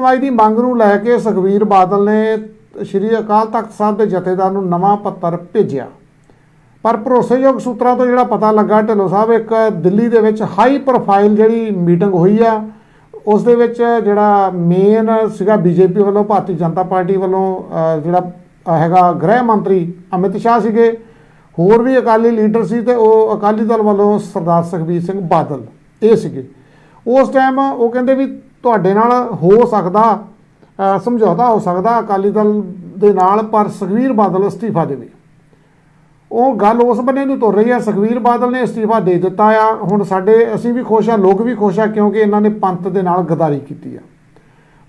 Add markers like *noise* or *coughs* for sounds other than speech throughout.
ਸੁਣਵਾਈ ਦੀ ਮੰਗ ਨੂੰ ਲੈ ਕੇ ਸੁਖਵੀਰ ਬਾਦਲ ਨੇ ਸ਼੍ਰੀ ਅਕਾਲ ਤਖਤ ਸਾਹਿਬ ਦੇ ਜਥੇਦਾਰ ਨੂੰ ਨਵਾਂ ਪੱਤਰ ਭੇਜਿਆ। ਪਰ ਭਰੋਸੇਯੋਗ ਸੂਤਰਾਂ ਤੋਂ ਜਿਹੜਾ ਪਤਾ ਲੱਗਾ, ਢਿੱਲੋਂ ਸਾਹਿਬ, ਇੱਕ ਦਿੱਲੀ ਦੇ ਵਿੱਚ ਹਾਈ ਪ੍ਰੋਫਾਈਲ ਜਿਹੜੀ ਮੀਟਿੰਗ ਹੋਈ ਆ, ਉਸ ਦੇ ਵਿੱਚ ਜਿਹੜਾ ਮੇਨ ਸੀਗਾ ਬੀਜੇਪੀ ਵੱਲੋਂ, ਭਾਰਤੀ ਜਨਤਾ ਪਾਰਟੀ ਵੱਲੋਂ ਜਿਹੜਾ ਹੈਗਾ ਗ੍ਰਹਿ ਮੰਤਰੀ ਅਮਿਤ ਸ਼ਾਹ ਸੀਗੇ। ਹੋਰ ਵੀ ਅਕਾਲੀ ਲੀਡਰ ਸੀ ਤੇ ਉਹ ਅਕਾਲੀ ਦਲ ਵੱਲੋਂ ਸਰਦਾਰ ਸੁਖਬੀਰ ਸਿੰਘ ਬਾਦਲ, ਇਹ ਸੀਗੇ। ਉਸ ਟਾਈਮ ਉਹ ਕਹਿੰਦੇ ਵੀ ਤੁਹਾਡੇ ਨਾਲ ਹੋ ਸਕਦਾ ਸਮਝੌਤਾ ਹੋ ਸਕਦਾ ਅਕਾਲੀ ਦਲ ਦੇ ਨਾਲ, ਪਰ ਸੁਖਬੀਰ ਬਾਦਲ ਅਸਤੀਫਾ ਦੇਵੇ। ਉਹ ਗੱਲ ਉਸ ਬੰਨੇ ਨੂੰ ਤੁਰ ਰਹੀ ਹੈ, ਸੁਖਵੀਰ ਬਾਦਲ ਨੇ ਅਸਤੀਫਾ ਦੇ ਦਿੱਤਾ ਆ। ਹੁਣ ਸਾਡੇ, ਅਸੀਂ ਵੀ ਖੁਸ਼ ਆ, ਲੋਕ ਵੀ ਖੁਸ਼ ਆ, ਕਿਉਂਕਿ ਇਹਨਾਂ ਨੇ ਪੰਥ ਦੇ ਨਾਲ ਗਦਾਰੀ ਕੀਤੀ ਆ।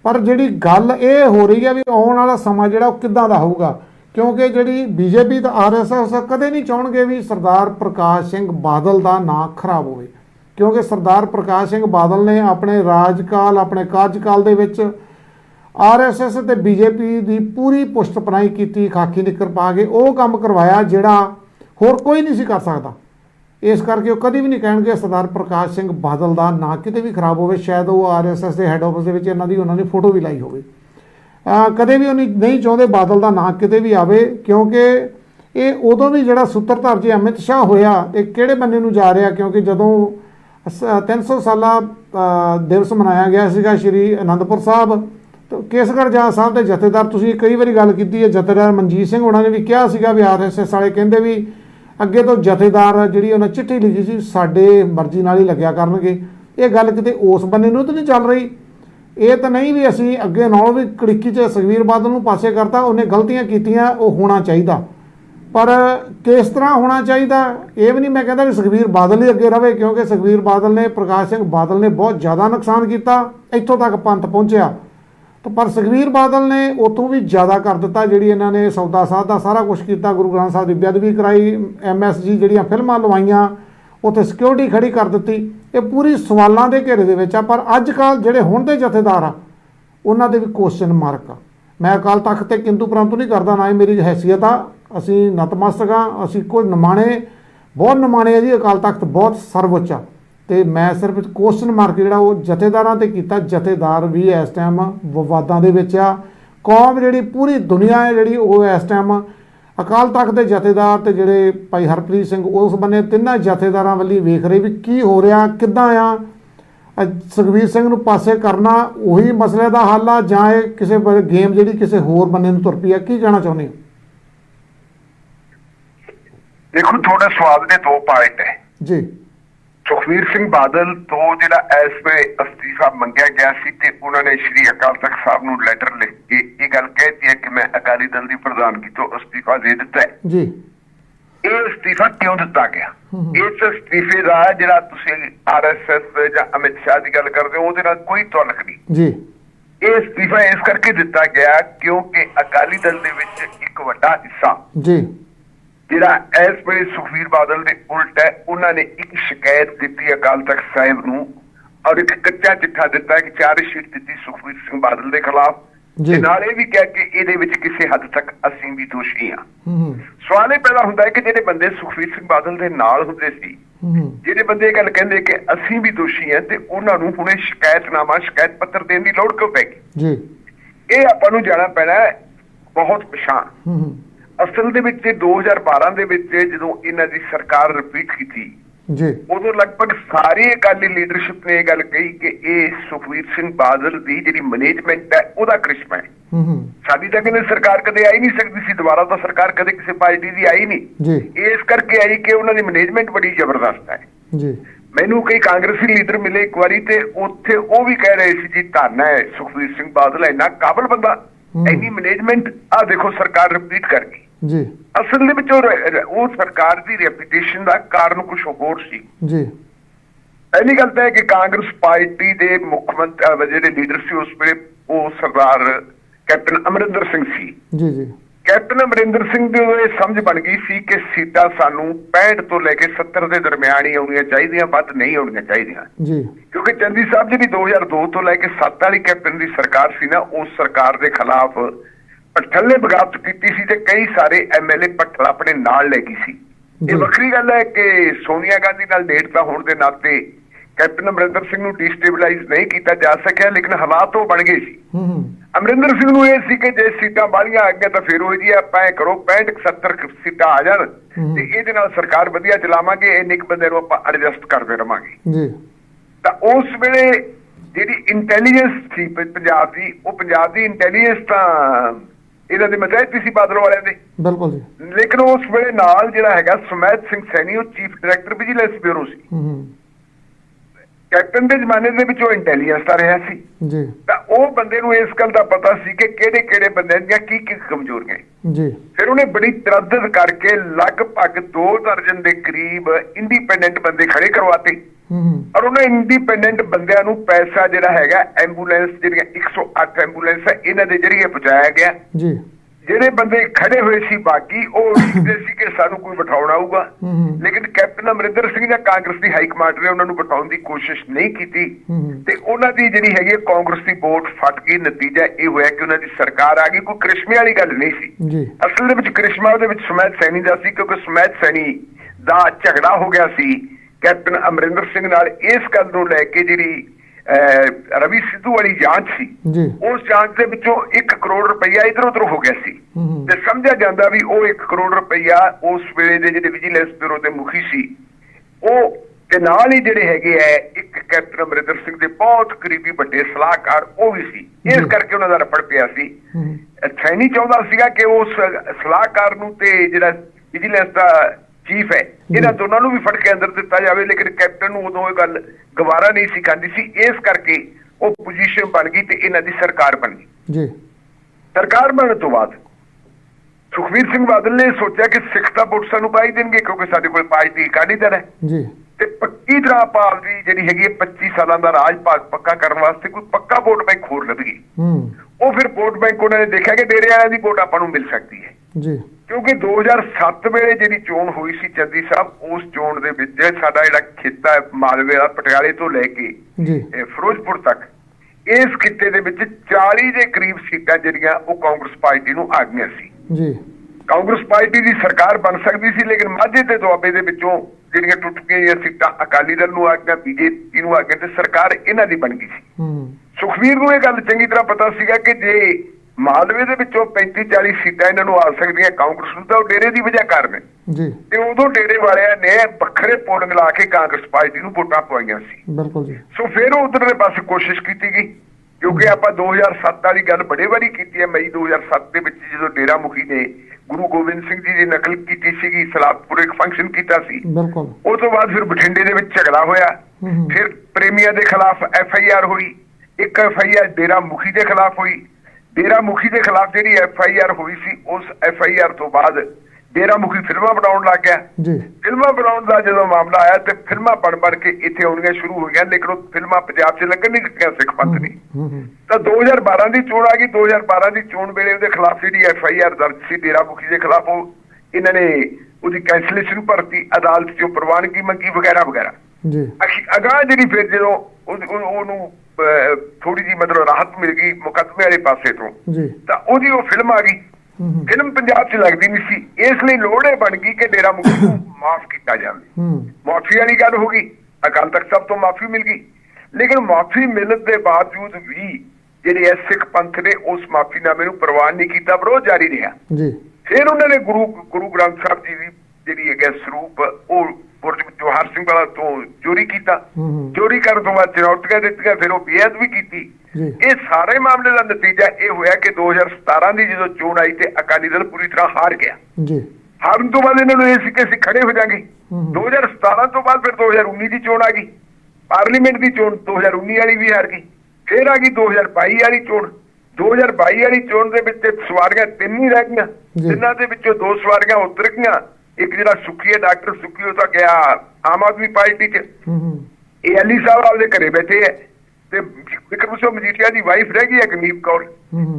ਪਰ ਜਿਹੜੀ ਗੱਲ ਇਹ ਹੋ ਰਹੀ ਹੈ ਵੀ ਆਉਣ ਵਾਲਾ ਸਮਾਂ ਜਿਹੜਾ ਉਹ ਕਿੱਦਾਂ ਦਾ ਹੋਊਗਾ? ਕਿਉਂਕਿ ਜਿਹੜੀ ਬੀਜੇਪੀ ਤੇ ਆਰਐਸਐਸ ਕਦੇ ਨਹੀਂ ਚਾਹਣਗੇ ਵੀ ਸਰਦਾਰ ਪ੍ਰਕਾਸ਼ ਸਿੰਘ ਬਾਦਲ ਦਾ ਨਾਂ ਖਰਾਬ ਹੋਵੇ। ਕਿਉਂਕਿ ਸਰਦਾਰ ਪ੍ਰਕਾਸ਼ ਸਿੰਘ ਬਾਦਲ ਨੇ ਆਪਣੇ ਰਾਜਕਾਲ, ਆਪਣੇ ਕਾਰਜਕਾਲ ਦੇ ਵਿੱਚ ਆਰਐਸਐਸ ਤੇ ਬੀਜੇਪੀ ਦੀ ਪੂਰੀ ਪੁਸ਼ਤਪਨਾਈ ਕੀਤੀ, ਖਾਕੀ ਨਿੱਕਰ ਪਾ ਕੇ, ਉਹ ਕੰਮ ਕਰਵਾਇਆ ਜਿਹੜਾ ਹੋਰ ਕੋਈ ਨਹੀਂ ਸੀ ਕਰ ਸਕਦਾ। ਇਸ ਕਰਕੇ ਉਹ ਕਦੀ ਵੀ ਨਹੀਂ ਕਹਿਣਗੇ ਸਰਦਾਰ ਪ੍ਰਕਾਸ਼ ਸਿੰਘ ਬਾਦਲ ਦਾ ਨਾਂ ਕਿਤੇ ਵੀ ਖਰਾਬ ਹੋਵੇ, ਸ਼ਾਇਦ ਉਹ ਆਰਐਸਐਸ ਦੇ ਹੈੱਡ ਆਫਿਸ ਦੇ ਵਿੱਚ ਇਹਨਾਂ ਦੀ ਉਹਨਾਂ ਨੇ ਫੋਟੋ ਵੀ ਲਾਈ ਹੋਵੇ। ਕਦੇ ਵੀ ਉਹ ਨਹੀਂ ਚਾਹੁੰਦੇ ਬਾਦਲ ਦਾ ਨਾਂ ਕਿਤੇ ਵੀ ਆਵੇ, ਕਿਉਂਕਿ ਇਹ ਉਦੋਂ ਵੀ ਜਿਹੜਾ ਸੂਤਰਧਾਰ ਜੀ ਅਮਿਤ ਸ਼ਾਹ ਹੋਇਆ, ਇਹ ਕਿਹੜੇ ਬੰਨੇ ਨੂੰ ਜਾ ਰਿਹਾ, ਕਿਉਂਕਿ ਜਦੋਂ 300 ਸਾਲਾ ਅਹ, ਦਿਵਸ ਮਨਾਇਆ ਗਿਆ ਸੀਗਾ ਸ਼੍ਰੀ ਅਨੰਦਪੁਰ ਸਾਹਿਬ। ਤੇ ਕੇਸਗੜ੍ਹ ਜਾ ਸਾਹਿਬ ਦੇ ਜਥੇਦਾਰ ਤੁਸੀਂ ਕਈ ਵਾਰੀ ਗੱਲ ਕੀਤੀ ਹੈ ਜਥੇਦਾਰ ਮਨਜੀਤ ਸਿੰਘ ਉਹਨਾਂ ਨੇ ਵੀ ਕਿਹਾ ਸੀਗਾ ਵੀ ਆਰਐਸਐਸ ਵਾਲੇ ਕਹਿੰਦੇ ਵੀ ਅੱਗੇ ਤੋਂ ਜਥੇਦਾਰ ਜਿਹੜੀ ਉਹਨਾਂ ਚਿੱਠੀ ਲਿਖੀ ਸੀ ਸਾਡੇ ਮਰਜ਼ੀ ਨਾਲ ਹੀ ਲੱਗਿਆ ਕਰਨਗੇ। ਇਹ ਗੱਲ ਕਿਤੇ ਉਸ ਬੰਨੇ ਨੂੰ ਤਾਂ ਨਹੀਂ ਚੱਲ ਰਹੀ। ਇਹ ਤਾਂ ਨਹੀਂ ਵੀ ਅਸੀਂ ਅੱਗੇ ਨਾਲੋਂ ਵੀ ਕੜਿੱਕੀ 'ਚ ਸੁਖਵੀਰ ਬਾਦਲ ਨੂੰ ਪਾਸੇ ਕਰਤਾ ਉਹਨੇ ਗਲਤੀਆਂ ਕੀਤੀਆਂ ਉਹ ਹੋਣਾ ਚਾਹੀਦਾ। ਪਰ ਕਿਸ ਤਰ੍ਹਾਂ ਹੋਣਾ ਚਾਹੀਦਾ? ਇਹ ਵੀ ਨਹੀਂ ਮੈਂ ਕਹਿੰਦਾ ਵੀ ਸੁਖਵੀਰ ਬਾਦਲ ਹੀ ਅੱਗੇ ਰਵੇ, ਕਿਉਂਕਿ ਸੁਖਵੀਰ ਬਾਦਲ ਨੇ, ਪ੍ਰਕਾਸ਼ ਸਿੰਘ ਬਾਦਲ ਨੇ ਬਹੁਤ ਜ਼ਿਆਦਾ ਨੁਕਸਾਨ ਕੀਤਾ, ਇੱਥੋਂ ਤੱਕ ਪੰਥ ਪਹੁੰਚਿਆ। ਤਾਂ ਪਰ ਸੁਖਵੀਰ ਬਾਦਲ ਨੇ ਉਤੋਂ ਵੀ ਜ਼ਿਆਦਾ ਕਰ ਦਿੱਤਾ, ਜਿਹੜੀ ਇਹਨਾਂ ਨੇ ਸੌਦਾ ਸਾਧ ਦਾ ਸਾਰਾ ਕੁਝ ਕੀਤਾ, ਗੁਰੂ ਗ੍ਰੰਥ ਸਾਹਿਬ ਦੀ ਬੇਅਦਬੀ ਕਰਾਈ ਐਮਐਸਜੀ ਜਿਹੜੀਆਂ ਫਿਲਮਾਂ ਲਵਾਈਆਂ, ਉੱਥੇ ਸਿਕਿਉਰਿਟੀ ਖੜੀ ਕਰ ਦਿੱਤੀ। ਇਹ ਪੂਰੀ ਸਵਾਲਾਂ ਦੇ ਘੇਰੇ ਦੇ ਵਿੱਚ ਆ, ਪਰ ਅੱਜ ਕੱਲ ਜਿਹੜੇ ਹੁਣ ਦੇ ਜਥੇਦਾਰ ਆ, ਉਹਨਾਂ ਦੇ ਵੀ ਕੁਐਸਚਨ ਮਾਰਕ ਆ। ਮੈਂ ਅਕਾਲ ਤਖਤ ਤੇ ਕਿੰਤੂ ਪਰੰਤੂ ਨਹੀਂ ਕਰਦਾ, ਨਾ ਹੀ ਮੇਰੀ ਹੈਸੀਅਤ ਆ ਅਸੀਂ ਨਤਮਸਤਕ ਆ ਅਸੀਂ ਕੋਈ ਨਿਮਾਣੇ ਬਹੁਤ ਨਿਮਾਣੇ ਆ ਜੀ ਅਕਾਲ ਤਖਤ ਬਹੁਤ ਸਰਵਉੱਚ ਆ। ਤੇ ਮੈਂ ਸਿਰਫ ਕੁਐਸਚਨ ਮਾਰਕ ਜਿਹੜਾ ਉਹ ਜਥੇਦਾਰਾਂ ਤੇ ਕੀਤਾ ਜਥੇਦਾਰ ਵੀ ਇਸ ਟਾਈਮ ਵਿਵਾਦਾਂ ਦੇ ਵਿੱਚ ਆ। ਕੌਮ ਜਿਹੜੀ ਪੂਰੀ ਦੁਨੀਆ ਹੈ ਜਿਹੜੀ ਉਹ ਇਸ ਟਾਈਮ ਅਕਾਲ ਤਖਤ ਦੇ ਜਥੇਦਾਰ ਤੇ ਜਿਹੜੇ ਭਾਈ ਹਰਪ੍ਰੀਤ ਸਿੰਘ ਉਸ ਬੰਨੇ ਤਿੰਨਾਂ ਜਥੇਦਾਰਾਂ ਵੱਲੀ ਵੇਖ ਰਹੇ ਵੀ ਕੀ ਹੋ ਰਿਹਾ ਕਿੱਦਾਂ ਆ। ਅ, ਸੁਖਬੀਰ ਸਿੰਘ ਨੂੰ ਪਾਸੇ ਕਰਨਾ ਉਹੀ ਮਸਲੇ ਦਾ ਹੱਲ ਆ ਜਾਂ ਇਹ ਕਿਸੇ ਗੇਮ ਜਿਹੜੀ ਕਿਸੇ ਹੋਰ ਬੰਨੇ ਨੂੰ ਤੁਰ ਪਈ ਆ ਕੀ ਕਹਿਣਾ ਚਾਹੁੰਦੇ ਹੋ? ਦੇਖੋ ਤੁਹਾਡੇ ਸਵਾਲ ਦੇ ਦੋ ਪਾਰਟ ਹੈ। ਜੀ। ਸੁਖਵੀਰ ਸਿੰਘ ਬਾਦਲ ਤੋਂ ਜਿਹੜਾ ਇਸ ਵੇ ਅਸਤੀਫਾ ਮੰਗਿਆ ਗਿਆ ਸੀ ਤੇ ਉਹਨਾਂ ਨੇ ਸ਼੍ਰੀ ਅਕਾਲ ਤਖਤ ਸਾਹਿਬ ਨੂੰ ਲੈਟਰ ਲਿਖ। ਕੇ ਇਹ ਗੱਲ ਕਹਿਤੀ ਹੈ ਕਿ ਮੈਂ ਅਕਾਲੀ ਦਲ ਦੀ ਪ੍ਰਧਾਨਗੀ ਤੋਂ ਅਸਤੀਫਾ ਦੇ ਦਿੱਤਾ ਹੈ। ਜੀ। ਇਹ ਅਸਤੀਫਾ ਕਿਉਂ ਦਿੱਤਾ ਗਿਆ। ਇਸ ਅਸਤੀਫੇ ਦਾ ਜਿਹੜਾ ਤੁਸੀਂ ਆਰਐਸਐਸ ਜਾਂ ਅਮਿਤ ਸ਼ਾਹ ਦੀ ਗੱਲ ਕਰਦੇ ਹੋ ਉਹਦੇ ਨਾਲ ਕੋਈ ਤਾਲੁਕ ਨਹੀਂ। ਜੀ। ਇਹ ਅਸਤੀਫਾ ਇਸ ਕਰਕੇ ਦਿੱਤਾ ਗਿਆ ਕਿਉਂਕਿ ਅਕਾਲੀ ਦਲ ਦੇ ਵਿੱਚ ਇੱਕ ਵੱਡਾ ਹਿੱਸਾ ਜੀ। ਜਿਹੜਾ ਇਸ ਵੇਲੇ ਸੁਖਵੀਰ ਬਾਦਲ ਦੇ ਉਲਟ ਹੈ ਉਹਨਾਂ ਨੇ ਇੱਕ ਸ਼ਿਕਾਇਤ ਦਿੱਤੀ ਅਕਾਲ ਤਖਤ ਸਾਹਿਬ ਨੂੰ ਔਰ ਇੱਕ ਕੱਚਾ ਚਿੱਠਾ ਦਿੱਤਾ ਕਿ ਚਾਰ ਸ਼ੀਟ ਦਿੱਤੀ ਸੁਖਵੀਰ ਸਿੰਘ ਬਾਦਲ ਦੇ ਖਿਲਾਫ। ਤੇ ਨਾਲ ਇਹ ਵੀ ਕਿਹਾ ਕਿ ਇਹਦੇ ਵਿੱਚ ਕਿਸੇ ਹੱਦ ਤੱਕ ਅਸੀਂ ਵੀ ਦੋਸ਼ੀ ਹਾਂ। ਸਵਾਲ ਇਹ ਪੈਦਾ ਹੁੰਦਾ ਹੈ ਕਿ ਜਿਹੜੇ ਬੰਦੇ ਸੁਖਵੀਰ ਸਿੰਘ ਬਾਦਲ ਦੇ ਨਾਲ ਹੁੰਦੇ ਸੀ ਜਿਹੜੇ ਬੰਦੇ ਇਹ ਗੱਲ ਕਹਿੰਦੇ ਕਿ ਅਸੀਂ ਵੀ ਦੋਸ਼ੀ ਹਾਂ ਤੇ ਉਹਨਾਂ ਨੂੰ ਹੁਣੇ ਸ਼ਿਕਾਇਤਨਾਮਾ ਸ਼ਿਕਾਇਤ ਪੱਤਰ ਦੇਣ ਦੀ ਲੋੜ ਕਿਉਂ ਪੈ ਗਈ? ਜੀ। ਇਹ ਆਪਾਂ ਨੂੰ ਜਾਣਾ ਪੈਣਾ ਹੈ ਬਹੁਤ ਪਛਾਣ ਅਸਲ ਦੇ ਵਿੱਚ ਇਹ 2012 ਦੇ ਵਿੱਚ ਜਦੋਂ ਇਹਨਾਂ ਦੀ ਸਰਕਾਰ ਰਿਪੀਟ ਕੀਤੀ ਜੀ। ਉਦੋਂ ਲਗਭਗ ਸਾਰੇ ਅਕਾਲੀ ਲੀਡਰਸ਼ਿਪ ਨੇ ਇਹ ਗੱਲ ਕਹੀ ਕਿ ਇਹ ਸੁਖਵੀਰ ਸਿੰਘ ਬਾਦਲ ਦੀ ਜਿਹੜੀ ਮੈਨੇਜਮੈਂਟ ਹੈ ਉਹਦਾ ਕ੍ਰਿਸ਼ਮਾ ਹੈ। ਸਾਡੀ ਤਾਂ ਕਹਿੰਦੇ ਸਰਕਾਰ ਕਦੇ ਆਈ ਨਹੀਂ ਸਕਦੀ ਸੀ ਦੁਬਾਰਾ ਤਾਂ ਸਰਕਾਰ ਕਦੇ ਕਿਸੇ ਪਾਰਟੀ ਦੀ ਆਈ ਨਹੀਂ। ਜੀ। ਇਸ ਕਰਕੇ ਆਈ ਕਿ ਉਹਨਾਂ ਦੀ ਮੈਨੇਜਮੈਂਟ ਬੜੀ ਜ਼ਬਰਦਸਤ ਹੈ। ਜੀ। ਮੈਨੂੰ ਕਈ ਕਾਂਗਰਸੀ ਲੀਡਰ ਮਿਲੇ ਇੱਕ ਵਾਰੀ ਤੇ ਉੱਥੇ ਉਹ ਵੀ ਕਹਿ ਰਹੇ ਸੀ ਜੀ ਧੰਨ ਹੈ ਸੁਖਵੀਰ ਸਿੰਘ ਬਾਦਲ ਇੰਨਾ ਕਾਬਲ ਬੰਦਾ। ਇੰਨੀ ਮੈਨੇਜਮੈਂਟ ਆ ਦੇਖੋ ਸਰਕਾਰ ਰਿਪੀਟ ਕਰ ਗਈ। ਜੀ। ਅਸਲ ਦੇ ਵਿੱਚ ਉਹ ਸਰਕਾਰ ਦੀ ਰੈਪੂਟੇਸ਼ਨ ਦਾ ਕਾਰਨ ਕੁਝ ਹੋਰ ਸੀ। ਜੀ। ਪਹਿਲੀ ਗੱਲ ਤਾਂ ਹੈ ਕਿ ਕਾਂਗਰਸ ਪਾਰਟੀ ਦੇ ਮੁੱਖ ਮੰਤਰੀ ਜਿਹੜੇ ਲੀਡਰ ਸੀ ਉਸ ਵੇਲੇ ਉਹ ਸਰਦਾਰ ਕੈਪਟਨ ਅਮਰਿੰਦਰ ਸਿੰਘ ਸੀ। ਜੀ ਜੀ। ਕੈਪਟਨ ਅਮਰਿੰਦਰ ਸਿੰਘ ਦੀ ਇਹ ਸਮਝ ਬਣ ਗਈ ਸੀ ਕਿ ਸੀਟਾਂ ਸਾਨੂੰ 65 ਤੋਂ ਲੈ ਕੇ 70 ਦੇ ਦਰਮਿਆਨ ਹੀ ਆਉਣੀਆਂ ਚਾਹੀਦੀਆਂ ਵੱਧ ਨਹੀਂ ਆਉਣੀਆਂ ਚਾਹੀਦੀਆਂ। ਜੀ। ਕਿਉਂਕਿ ਚੰਦੀ ਸਾਹਿਬ ਜਿਹੜੀ 2002 ਤੋਂ ਲੈ ਕੇ 7 ਵਾਲੀ ਕੈਪਟਨ ਦੀ ਸਰਕਾਰ ਸੀ ਨਾ ਉਸ ਸਰਕਾਰ ਦੇ ਖਿਲਾਫ ਪੱਠਲ ਬਗਾਵਤ ਕੀਤੀ ਸੀ ਤੇ ਕਈ ਸਾਰੇ ਐਮਐਲਏ ਪੱਠਲ ਆਪਣੇ ਨਾਲ ਲੈ ਗਈ ਸੀ। ਇਹ ਵੱਖਰੀ ਗੱਲ ਹੈ ਕਿ ਸੋਨੀਆ ਗਾਂਧੀ ਨਾਲ ਨੇੜਤਾ ਹੋਣ ਦੇ ਨਾਤੇ ਕੈਪਟਨ ਅਮਰਿੰਦਰ ਸਿੰਘ ਨੂੰ ਡੀਸਟੇਬਲਾਈਜ਼ ਨਹੀਂ ਕੀਤਾ ਜਾ ਸਕਿਆ ਲੇਕਿਨ ਹਾਲਾਤ ਉਹ ਬਣ ਗਏ ਸੀ। ਅਮਰਿੰਦਰ ਸਿੰਘ ਨੂੰ ਇਹ ਸੀ ਕਿ ਜੇ ਸੀਟਾਂ ਬਾਲੀਆਂ ਅੱਗੇ ਤਾਂ ਫਿਰ ਉਹ ਜੀ ਆਪਾਂ ਇਹ ਕਰੋ 65 70 ਕੁ ਸੀਟਾਂ ਆ ਜਾਣ। ਤੇ ਇਹਦੇ ਨਾਲ ਸਰਕਾਰ ਵਧੀਆ ਚਲਾਵਾਂਗੇ ਇੰਨੇ ਕੁ ਬੰਦੇ ਨੂੰ ਆਪਾਂ ਐਡਜਸਟ ਕਰਦੇ ਰਵਾਂਗੇ। ਜੀ। ਤਾਂ ਉਸ ਵੇਲੇ ਜਿਹੜੀ ਇੰਟੈਲੀਜੈਂਸ ਸੀ ਪੰਜਾਬ ਦੀ ਉਹ ਪੰਜਾਬ ਦੀ ਇੰਟੈਲੀਜੈਂਸ ਤਾਂ ਇਹਨਾਂ ਦੇ ਮਤਹਿਤ ਸੀ ਬਾਦਲ ਵਾਲਿਆਂ ਦੇ। ਬਿਲਕੁਲ ਜੀ। ਲੇਕਿਨ ਉਸ ਵੇਲੇ ਨਾਲ ਜਿਹੜਾ ਹੈਗਾ ਸੁਮੈਤ ਸਿੰਘ ਸੈਣੀ ਉਹ ਚੀਫ ਡਾਇਰੈਕਟਰ ਵਿਜੀਲੈਂਸ ਬਿਊਰੋ ਸੀ। ਹੂੰ ਕੈਪਟਨ ਦੇ ਜ਼ਮਾਨੇ ਦੇ ਵਿੱਚ ਉਹ ਇੰਟੈਲੀਜੈਂਸ ਦਾ ਰਿਹਾ ਸੀ। ਜੀ। ਤਾਂ ਉਹ ਬੰਦੇ ਨੂੰ ਇਸ ਗੱਲ ਦਾ ਪਤਾ ਸੀ ਕਿ ਕਿਹੜੇ ਕਿਹੜੇ ਬੰਦਿਆਂ ਦੀਆਂ ਕੀ ਕੀ ਕਮਜ਼ੋਰੀਆਂ। ਜੀ। ਫਿਰ ਉਹਨੇ ਬੜੀ ਤਰਦਦ ਕਰਕੇ ਲਗਭਗ 2 ਦਰਜਨ ਦੇ ਕਰੀਬ ਇੰਡੀਪੈਂਡੈਂਟ ਬੰਦੇ ਖੜੇ ਕਰਵਾਤੇ। ਔਰ ਉਹਨਾਂ ਇੰਡੀਪੈਂਡੈਂਟ ਬੰਦਿਆਂ ਨੂੰ ਪੈਸਾ ਜਿਹੜਾ ਹੈਗਾ ਐਂਬੂਲੈਂਸ ਜਿਹੜੀਆਂ 108 ਐਂਬੂਲੈਂਸ ਹੈ ਇਹਨਾਂ ਦੇ ਜਰੀਏ ਪਹੁੰਚਾਇਆ ਗਿਆ। ਜੀ। ਜਿਹੜੇ ਬੰਦੇ ਖੜੇ ਹੋਏ ਸੀ ਬਾਕੀ ਉਹ *coughs* ਉਡੀਕਦੇ ਸੀ ਕਿ ਸਾਨੂੰ ਕੋਈ ਬਿਠਾਉਣ ਆਊਗਾ। ਲੇਕਿਨ ਕੈਪਟਨ ਅਮਰਿੰਦਰ ਸਿੰਘ ਜਾਂ ਕਾਂਗਰਸ ਦੀ ਹਾਈ ਕਮਾਂਡ ਨੇ ਉਹਨਾਂ ਨੂੰ ਬਿਠਾਉਣ ਦੀ ਕੋਸ਼ਿਸ਼ ਨਹੀਂ ਕੀਤੀ। ਤੇ ਉਹਨਾਂ ਦੀ ਜਿਹੜੀ ਹੈਗੀ ਕਾਂਗਰਸ ਦੀ ਵੋਟ ਫਟ ਗਈ। ਨਤੀਜਾ ਇਹ ਹੋਇਆ ਕਿ ਉਹਨਾਂ ਦੀ ਸਰਕਾਰ ਆ ਗਈ। ਕੋਈ ਕ੍ਰਿਸ਼ਮੇ ਵਾਲੀ ਗੱਲ ਨਹੀਂ ਸੀ। ਅਸਲ ਦੇ ਵਿੱਚ ਕ੍ਰਿਸ਼ਮਾ ਉਹਦੇ ਵਿੱਚ ਸੁਮੈਤ ਸੈਣੀ ਦਾ ਸੀ ਕਿਉਂਕਿ ਸੁਮੈਤ ਸੈਣੀ ਦਾ ਝਗੜਾ ਹੋ ਗਿਆ ਸੀ। ਕੈਪਟਨ ਅਮਰਿੰਦਰ ਸਿੰਘ ਨਾਲ ਇਸ ਗੱਲ ਨੂੰ ਲੈ ਕੇ ਜਿਹੜੀ ਰਵੀ ਸਿੱਧੂ ਵਾਲੀ ਜਾਂਚ ਸੀ ਉਸ ਜਾਂਚ ਦੇ ਵਿੱਚੋਂ 1 ਕਰੋੜ ਰੁਪਈਆ ਇਧਰ ਉਧਰ ਹੋ ਗਿਆ ਸੀ। ਤੇ ਸਮਝਿਆ ਜਾਂਦਾ ਵੀ ਉਹ 1 ਕਰੋੜ ਰੁਪਈਆ ਉਸ ਵੇਲੇ ਦੇ ਜਿਹੜੇ ਵਿਜੀਲੈਂਸ ਬਿਊਰੋ ਦੇ ਮੁਖੀ ਸੀ ਉਹ ਤੇ ਨਾਲ ਹੀ ਜਿਹੜੇ ਹੈਗੇ ਐ ਇੱਕ ਕੈਪਟਨ ਅਮਰਿੰਦਰ ਸਿੰਘ ਦੇ ਬਹੁਤ ਕਰੀਬੀ ਵੱਡੇ ਸਲਾਹਕਾਰ ਉਹ ਵੀ ਸੀ। ਇਸ। ਕਰਕੇ ਉਹਨਾਂ ਦਾ ਰਫੜ ਪਿਆ ਸੀ। ਸੈਣੀ ਚਾਹੁੰਦਾ ਸੀਗਾ ਕਿ ਉਸ ਸਲਾਹਕਾਰ ਨੂੰ ਤੇ ਜਿਹੜਾ ਵਿਜੀਲੈਂਸ ਦਾ ਚੀਫ ਹੈ। ਇਹਨਾਂ। ਦੋਨਾਂ ਨੂੰ ਵੀ ਫੜ ਕੇ ਅੰਦਰ ਦਿੱਤਾ ਜਾਵੇ ਲੇਕਿਨ ਕੈਪਟਨ ਨੂੰ ਉਦੋਂ ਇਹ ਗੱਲ ਗਵਾਰਾ ਨਹੀਂ ਸੀ ਕਰਦੀ ਸੀ। ਇਸ ਕਰਕੇ ਉਹ ਪੋਜੀਸ਼ਨ ਬਣ ਗਈ ਤੇ ਇਹਨਾਂ ਦੀ ਸਰਕਾਰ ਬਣ ਗਈ। ਜੀ। ਸਰਕਾਰ ਬਣਨ ਤੋਂ ਬਾਅਦ ਸੁਖਵੀਰ ਸਿੰਘ ਬਾਦਲ ਨੇ ਸੋਚਿਆ ਕਿ ਸਿੱਖ ਤਾਂ ਵੋਟ ਸਾਨੂੰ ਪਾਈ ਦੇਣਗੇ ਕਿਉਂਕਿ ਸਾਡੇ ਕੋਲ ਪਾਰਟੀ ਅਕਾਲੀ ਦਲ ਹੈ। ਜੀ। ਤੇ ਪੱਕੀ ਤਰ੍ਹਾਂ ਆਪਾਂ ਆਪਦੀ ਜਿਹੜੀ ਹੈਗੀ ਹੈ 25 ਸਾਲਾਂ ਦਾ ਰਾਜ ਭਾਗ ਪੱਕਾ ਕਰਨ ਵਾਸਤੇ ਕੋਈ ਪੱਕਾ ਵੋਟ ਬੈਂਕ ਲੱਭ ਗਈ ਹੂੰ। ਉਹ ਫਿਰ ਵੋਟ ਬੈਂਕ ਉਹਨਾਂ ਨੇ ਦੇਖਿਆ ਕਿ ਡੇਰੇ ਵਾਲਿਆਂ ਦੀ ਵੋਟ ਆਪਾਂ ਨੂੰ ਮਿਲ ਸਕਦੀ ਹੈ। ਜੀ। ਕਿਉਂਕਿ 2007 ਵੇਲੇ ਜਿਹੜੀ ਚੋਣ ਹੋਈ ਸੀ ਚੰਦੀ ਸਾਹਿਬ ਉਸ ਚੋਣ ਦੇ ਵਿੱਚ ਸਾਡਾ ਜਿਹੜਾ ਖੇਤਾ ਹੈ ਮਾਲਵੇ ਦਾ ਪਟਿਆਲੇ ਤੋਂ ਲੈ ਕੇ ਜੀ। ਫਿਰੋਜ਼ਪੁਰ ਤੱਕ ਇਸ ਖਿੱਤੇ ਦੇ ਵਿੱਚ 40 ਦੇ ਕਰੀਬ ਸੀਟਾਂ ਜਿਹੜੀਆਂ ਉਹ ਕਾਂਗਰਸ ਪਾਰਟੀ ਨੂੰ ਆ ਗਈਆਂ ਸੀ। ਜੀ। ਕਾਂਗਰਸ ਪਾਰਟੀ ਦੀ ਸਰਕਾਰ ਬਣ ਸਕਦੀ ਸੀ ਲੇਕਿਨ ਮਾਝੇ ਤੇ ਦੁਆਬੇ ਦੇ ਵਿੱਚੋਂ ਜਿਹੜੀਆਂ ਟੁੱਟ ਗਈਆਂ ਸੀਟਾਂ ਅਕਾਲੀ ਦਲ ਨੂੰ ਆ ਗਈਆਂ ਬੀਜੇਪੀ ਨੂੰ ਆ ਗਈਆਂ ਤੇ ਸਰਕਾਰ ਇਹਨਾਂ ਦੀ ਬਣ ਗਈ ਸੀ। ਹੂੰ। ਸੁਖਵੀਰ ਨੂੰ ਇਹ ਗੱਲ ਚੰਗੀ ਤਰ੍ਹਾਂ ਪਤਾ ਸੀਗਾ ਕਿ ਜੇ ਮਾਲਵੇ ਦੇ ਵਿੱਚੋਂ 35 40 ਸੀਟਾਂ ਇਹਨਾਂ ਨੂੰ ਆ ਸਕਦੀਆਂ ਕਾਂਗਰਸ ਨੂੰ ਤਾਂ ਉਹ ਡੇਰੇ ਦੀ ਵਜ੍ਹਾ ਕਾਰਨ ਜੀ। ਤੇ ਉਦੋਂ ਡੇਰੇ ਵਾਲਿਆਂ ਨੇ ਵੱਖਰੇ ਪੋਲਿੰਗ ਲਾ ਕੇ ਕਾਂਗਰਸ ਪਾਰਟੀ ਨੂੰ ਵੋਟਾਂ ਪਵਾਈਆਂ ਸੀ। ਬਿਲਕੁਲ ਜੀ। ਸੋ ਫਿਰ ਉਹ ਉਧਰਲੇ ਪਾਸੇ ਕੋਸ਼ਿਸ਼ ਕੀਤੀ ਗਈ ਕਿਉਂਕਿ ਆਪਾਂ 2007 ਵਾਲੀ ਗੱਲ ਬੜੇ ਵਾਰੀ ਕੀਤੀ ਹੈ। ਮਈ 2007 ਦੇ ਵਿੱਚ ਜਦੋਂ ਡੇਰਾ ਮੁਖੀ ਨੇ ਗੁਰੂ ਗੋਬਿੰਦ ਸਿੰਘ ਜੀ ਦੀ ਨਕਲ ਕੀਤੀ ਸੀਗੀ ਸਲਾਪੁਰ ਇੱਕ ਫੰਕਸ਼ਨ ਕੀਤਾ ਸੀ। ਬਿਲਕੁਲ। ਉਹ ਤੋਂ ਬਾਅਦ ਫਿਰ ਬਠਿੰਡੇ ਦੇ ਵਿੱਚ ਝਗੜਾ ਹੋਇਆ। ਫਿਰ ਪ੍ਰੇਮੀਆਂ ਦੇ ਖਿਲਾਫ ਐਫ ਆਈ ਆਰ ਹੋਈ ਇੱਕ ਐਫ ਆਈ ਆਰ ਡੇਰਾ ਮੁਖੀ ਦੇ ਖਿਲਾਫ ਹੋਈ। ਡੇਰਾ ਮੁਖੀ ਦੇ ਖਿਲਾਫ ਜਿਹੜੀ ਐਫ ਆਈ ਆਰ ਹੋਈ ਸੀ ਉਸ ਐਫ ਆਈ ਆਰ ਤੋਂ ਬਾਅਦ ਡੇਰਾ ਮੁਖੀ ਫਿਲਮਾਂ ਬਣਾਉਣ ਲੱਗ ਗਿਆ। ਜੀ। ਫਿਲਮਾਂ ਬਣਾਉਣ ਦਾ ਜਦੋਂ ਮਾਮਲਾ ਆਇਆ ਤੇ ਫਿਲਮਾਂ ਬਣ ਬਣ ਕੇ ਇੱਥੇ ਆਉਣੀਆਂ ਸ਼ੁਰੂ ਹੋ ਗਈਆਂ ਲੇਕਿਨ ਉਹ ਫਿਲਮਾਂ ਪੰਜਾਬ 'ਚ ਲੱਗਣ ਨਹੀਂ ਦਿੱਤੀਆਂ ਸਿੱਖ ਪੰਥ ਨੇ ਤਾਂ 2012 ਦੀ ਚੋਣ ਆ ਗਈ 2012 ਦੀ ਚੋਣ ਵੇਲੇ ਉਹਦੇ ਖਿਲਾਫ ਜਿਹੜੀ ਐਫ ਆਈ ਆਰ ਦਰਜ ਸੀ ਡੇਰਾ ਮੁਖੀ ਦੇ ਖਿਲਾਫ ਉਹ ਇਹਨਾਂ ਨੇ ਉਹਦੀ ਕੈਂਸਲੇਸ਼ਨ ਭਰਤੀ ਅਦਾਲਤ 'ਚੋਂ ਪ੍ਰਵਾਨਗੀ ਮੰਗੀ ਵਗੈਰਾ ਵਗੈਰਾ। ਜੀ। ਅਗਾਂਹ ਜਿਹੜੀ ਫਿਰ ਜਦੋਂ ਉਹ- ਉਹ- ਉਹਨੂੰ ਥੋੜੀ ਜੀ ਮਤਲਬ ਰਾਹਤ ਮਿਲ ਗਈ ਮੁਕੱਦਮੇ ਵਾਲੇ ਪਾਸੇ ਤੋਂ। ਜੀ। ਤਾਂ ਉਹਦੀ ਉਹ ਫਿਲਮ ਆ ਗਈ। ਫਿਲਮ ਪੰਜਾਬ 'ਚ ਲੱਗਦੀ ਨਹੀਂ ਸੀ। ਇਸ ਲਈ ਲੋੜ ਇਹ ਬਣ ਗਈ ਕਿ ਡੇਰਾ ਮੁਖੀ ਨੂੰ *coughs* ਮਾਫ ਕੀਤਾ ਜਾਵੇ। ਮਾਫੀ ਵਾਲੀ ਗੱਲ ਹੋ ਗਈ। ਅਕਾਲ ਤਖਤ ਸਾਹਿਬ ਤੋਂ ਮਾਫੀ ਮਿਲ ਗਈ। ਲੇਕਿਨ ਮਾਫੀ ਮਿਲਣ ਦੇ ਬਾਵਜੂਦ ਵੀ ਜਿਹੜੇ ਇਹ ਸਿੱਖ ਪੰਥ ਨੇ ਉਸ ਮਾਫੀਨਾਮੇ ਨੂੰ ਪ੍ਰਵਾਨ ਨਹੀਂ ਕੀਤਾ ਵਿਰੋਧ ਜਾਰੀ ਰਿਹਾ। ਜੀ। ਫਿਰ ਉਹਨਾਂ ਨੇ ਗੁਰੂ ਗੁਰੂ ਗ੍ਰੰਥ ਸਾਹਿਬ ਜੀ ਦੀ ਜਿਹੜੀ ਹੈਗਾ ਸਰੂਪ ਉਹ ਗੁਰਜ ਜਵਾਹਰ ਸਿੰਘ ਵਾਲਾ ਤੋਂ ਚੋਰੀ ਕੀਤਾ ਚੋਰੀ ਕਰਨ ਤੋਂ ਬਾਅਦ ਚੁਣੌਤੀਆਂ ਦਿੱਤੀਆਂ ਫਿਰ ਉਹ ਬੇਅਦ ਵੀ ਕੀਤੀ ਇਹ ਸਾਰੇ ਮਾਮਲੇ ਦਾ ਨਤੀਜਾ ਇਹ ਹੋਇਆ ਕਿ 2017 ਦੀ ਜਦੋਂ ਚੋਣ ਆਈ ਤੇ ਅਕਾਲੀ ਦਲ ਪੂਰੀ ਤਰ੍ਹਾਂ ਹਾਰ ਗਿਆ। ਜੀ। ਹਾਰਨ ਤੋਂ ਬਾਅਦ ਇਹਨਾਂ ਨੂੰ ਇਹ ਸੀ ਕਿ ਅਸੀਂ ਖੜੇ ਹੋ ਜਾਾਂਗੇ। ਹੂੰ। 2017 ਤੋਂ ਬਾਅਦ ਫਿਰ 2019 ਦੀ ਚੋਣ ਆ ਗਈ। ਪਾਰਲੀਮੈਂਟ ਦੀ ਚੋਣ 2019 ਵਾਲੀ ਵੀ ਹਾਰ ਗਈ। ਫਿਰ ਆ ਗਈ 2022 ਵਾਲੀ ਚੋਣ। 2022 ਵਾਲੀ ਚੋਣ ਦੇ ਵਿੱਚ ਸਵਾਰੀਆਂ ਤਿੰਨ ਹੀ ਰਹਿ ਗਈਆਂ। ਜੀ। ਤਿੰਨਾਂ ਦੇ ਵਿੱਚੋਂ ਦੋ ਸਵਾਰੀਆਂ ਉਤਰ ਗਈਆਂ। ਇੱਕ ਜਿਹੜਾ ਸੁਖੀ ਹੈ ਡਾਕਟਰ ਸੁਖੀ ਉਹ ਤਾਂ ਗਿਆ ਆਮ ਆਦਮੀ ਪਾਰਟੀ 'ਚ। ਹੂੰ ਹੂੰ। ਇਹ ਅਲੀ ਸਾਹਿਬ ਆਪਦੇ ਘਰੇ ਬੈਠੇ ਹੈ ਤੇ ਵਿਕਰਮ ਸਿੰਘ ਮਜੀਠੀਆ ਦੀ ਵਾਈਫ ਰਹਿ ਗਈ ਹੈ ਗਨੀਪ ਕੌਰ।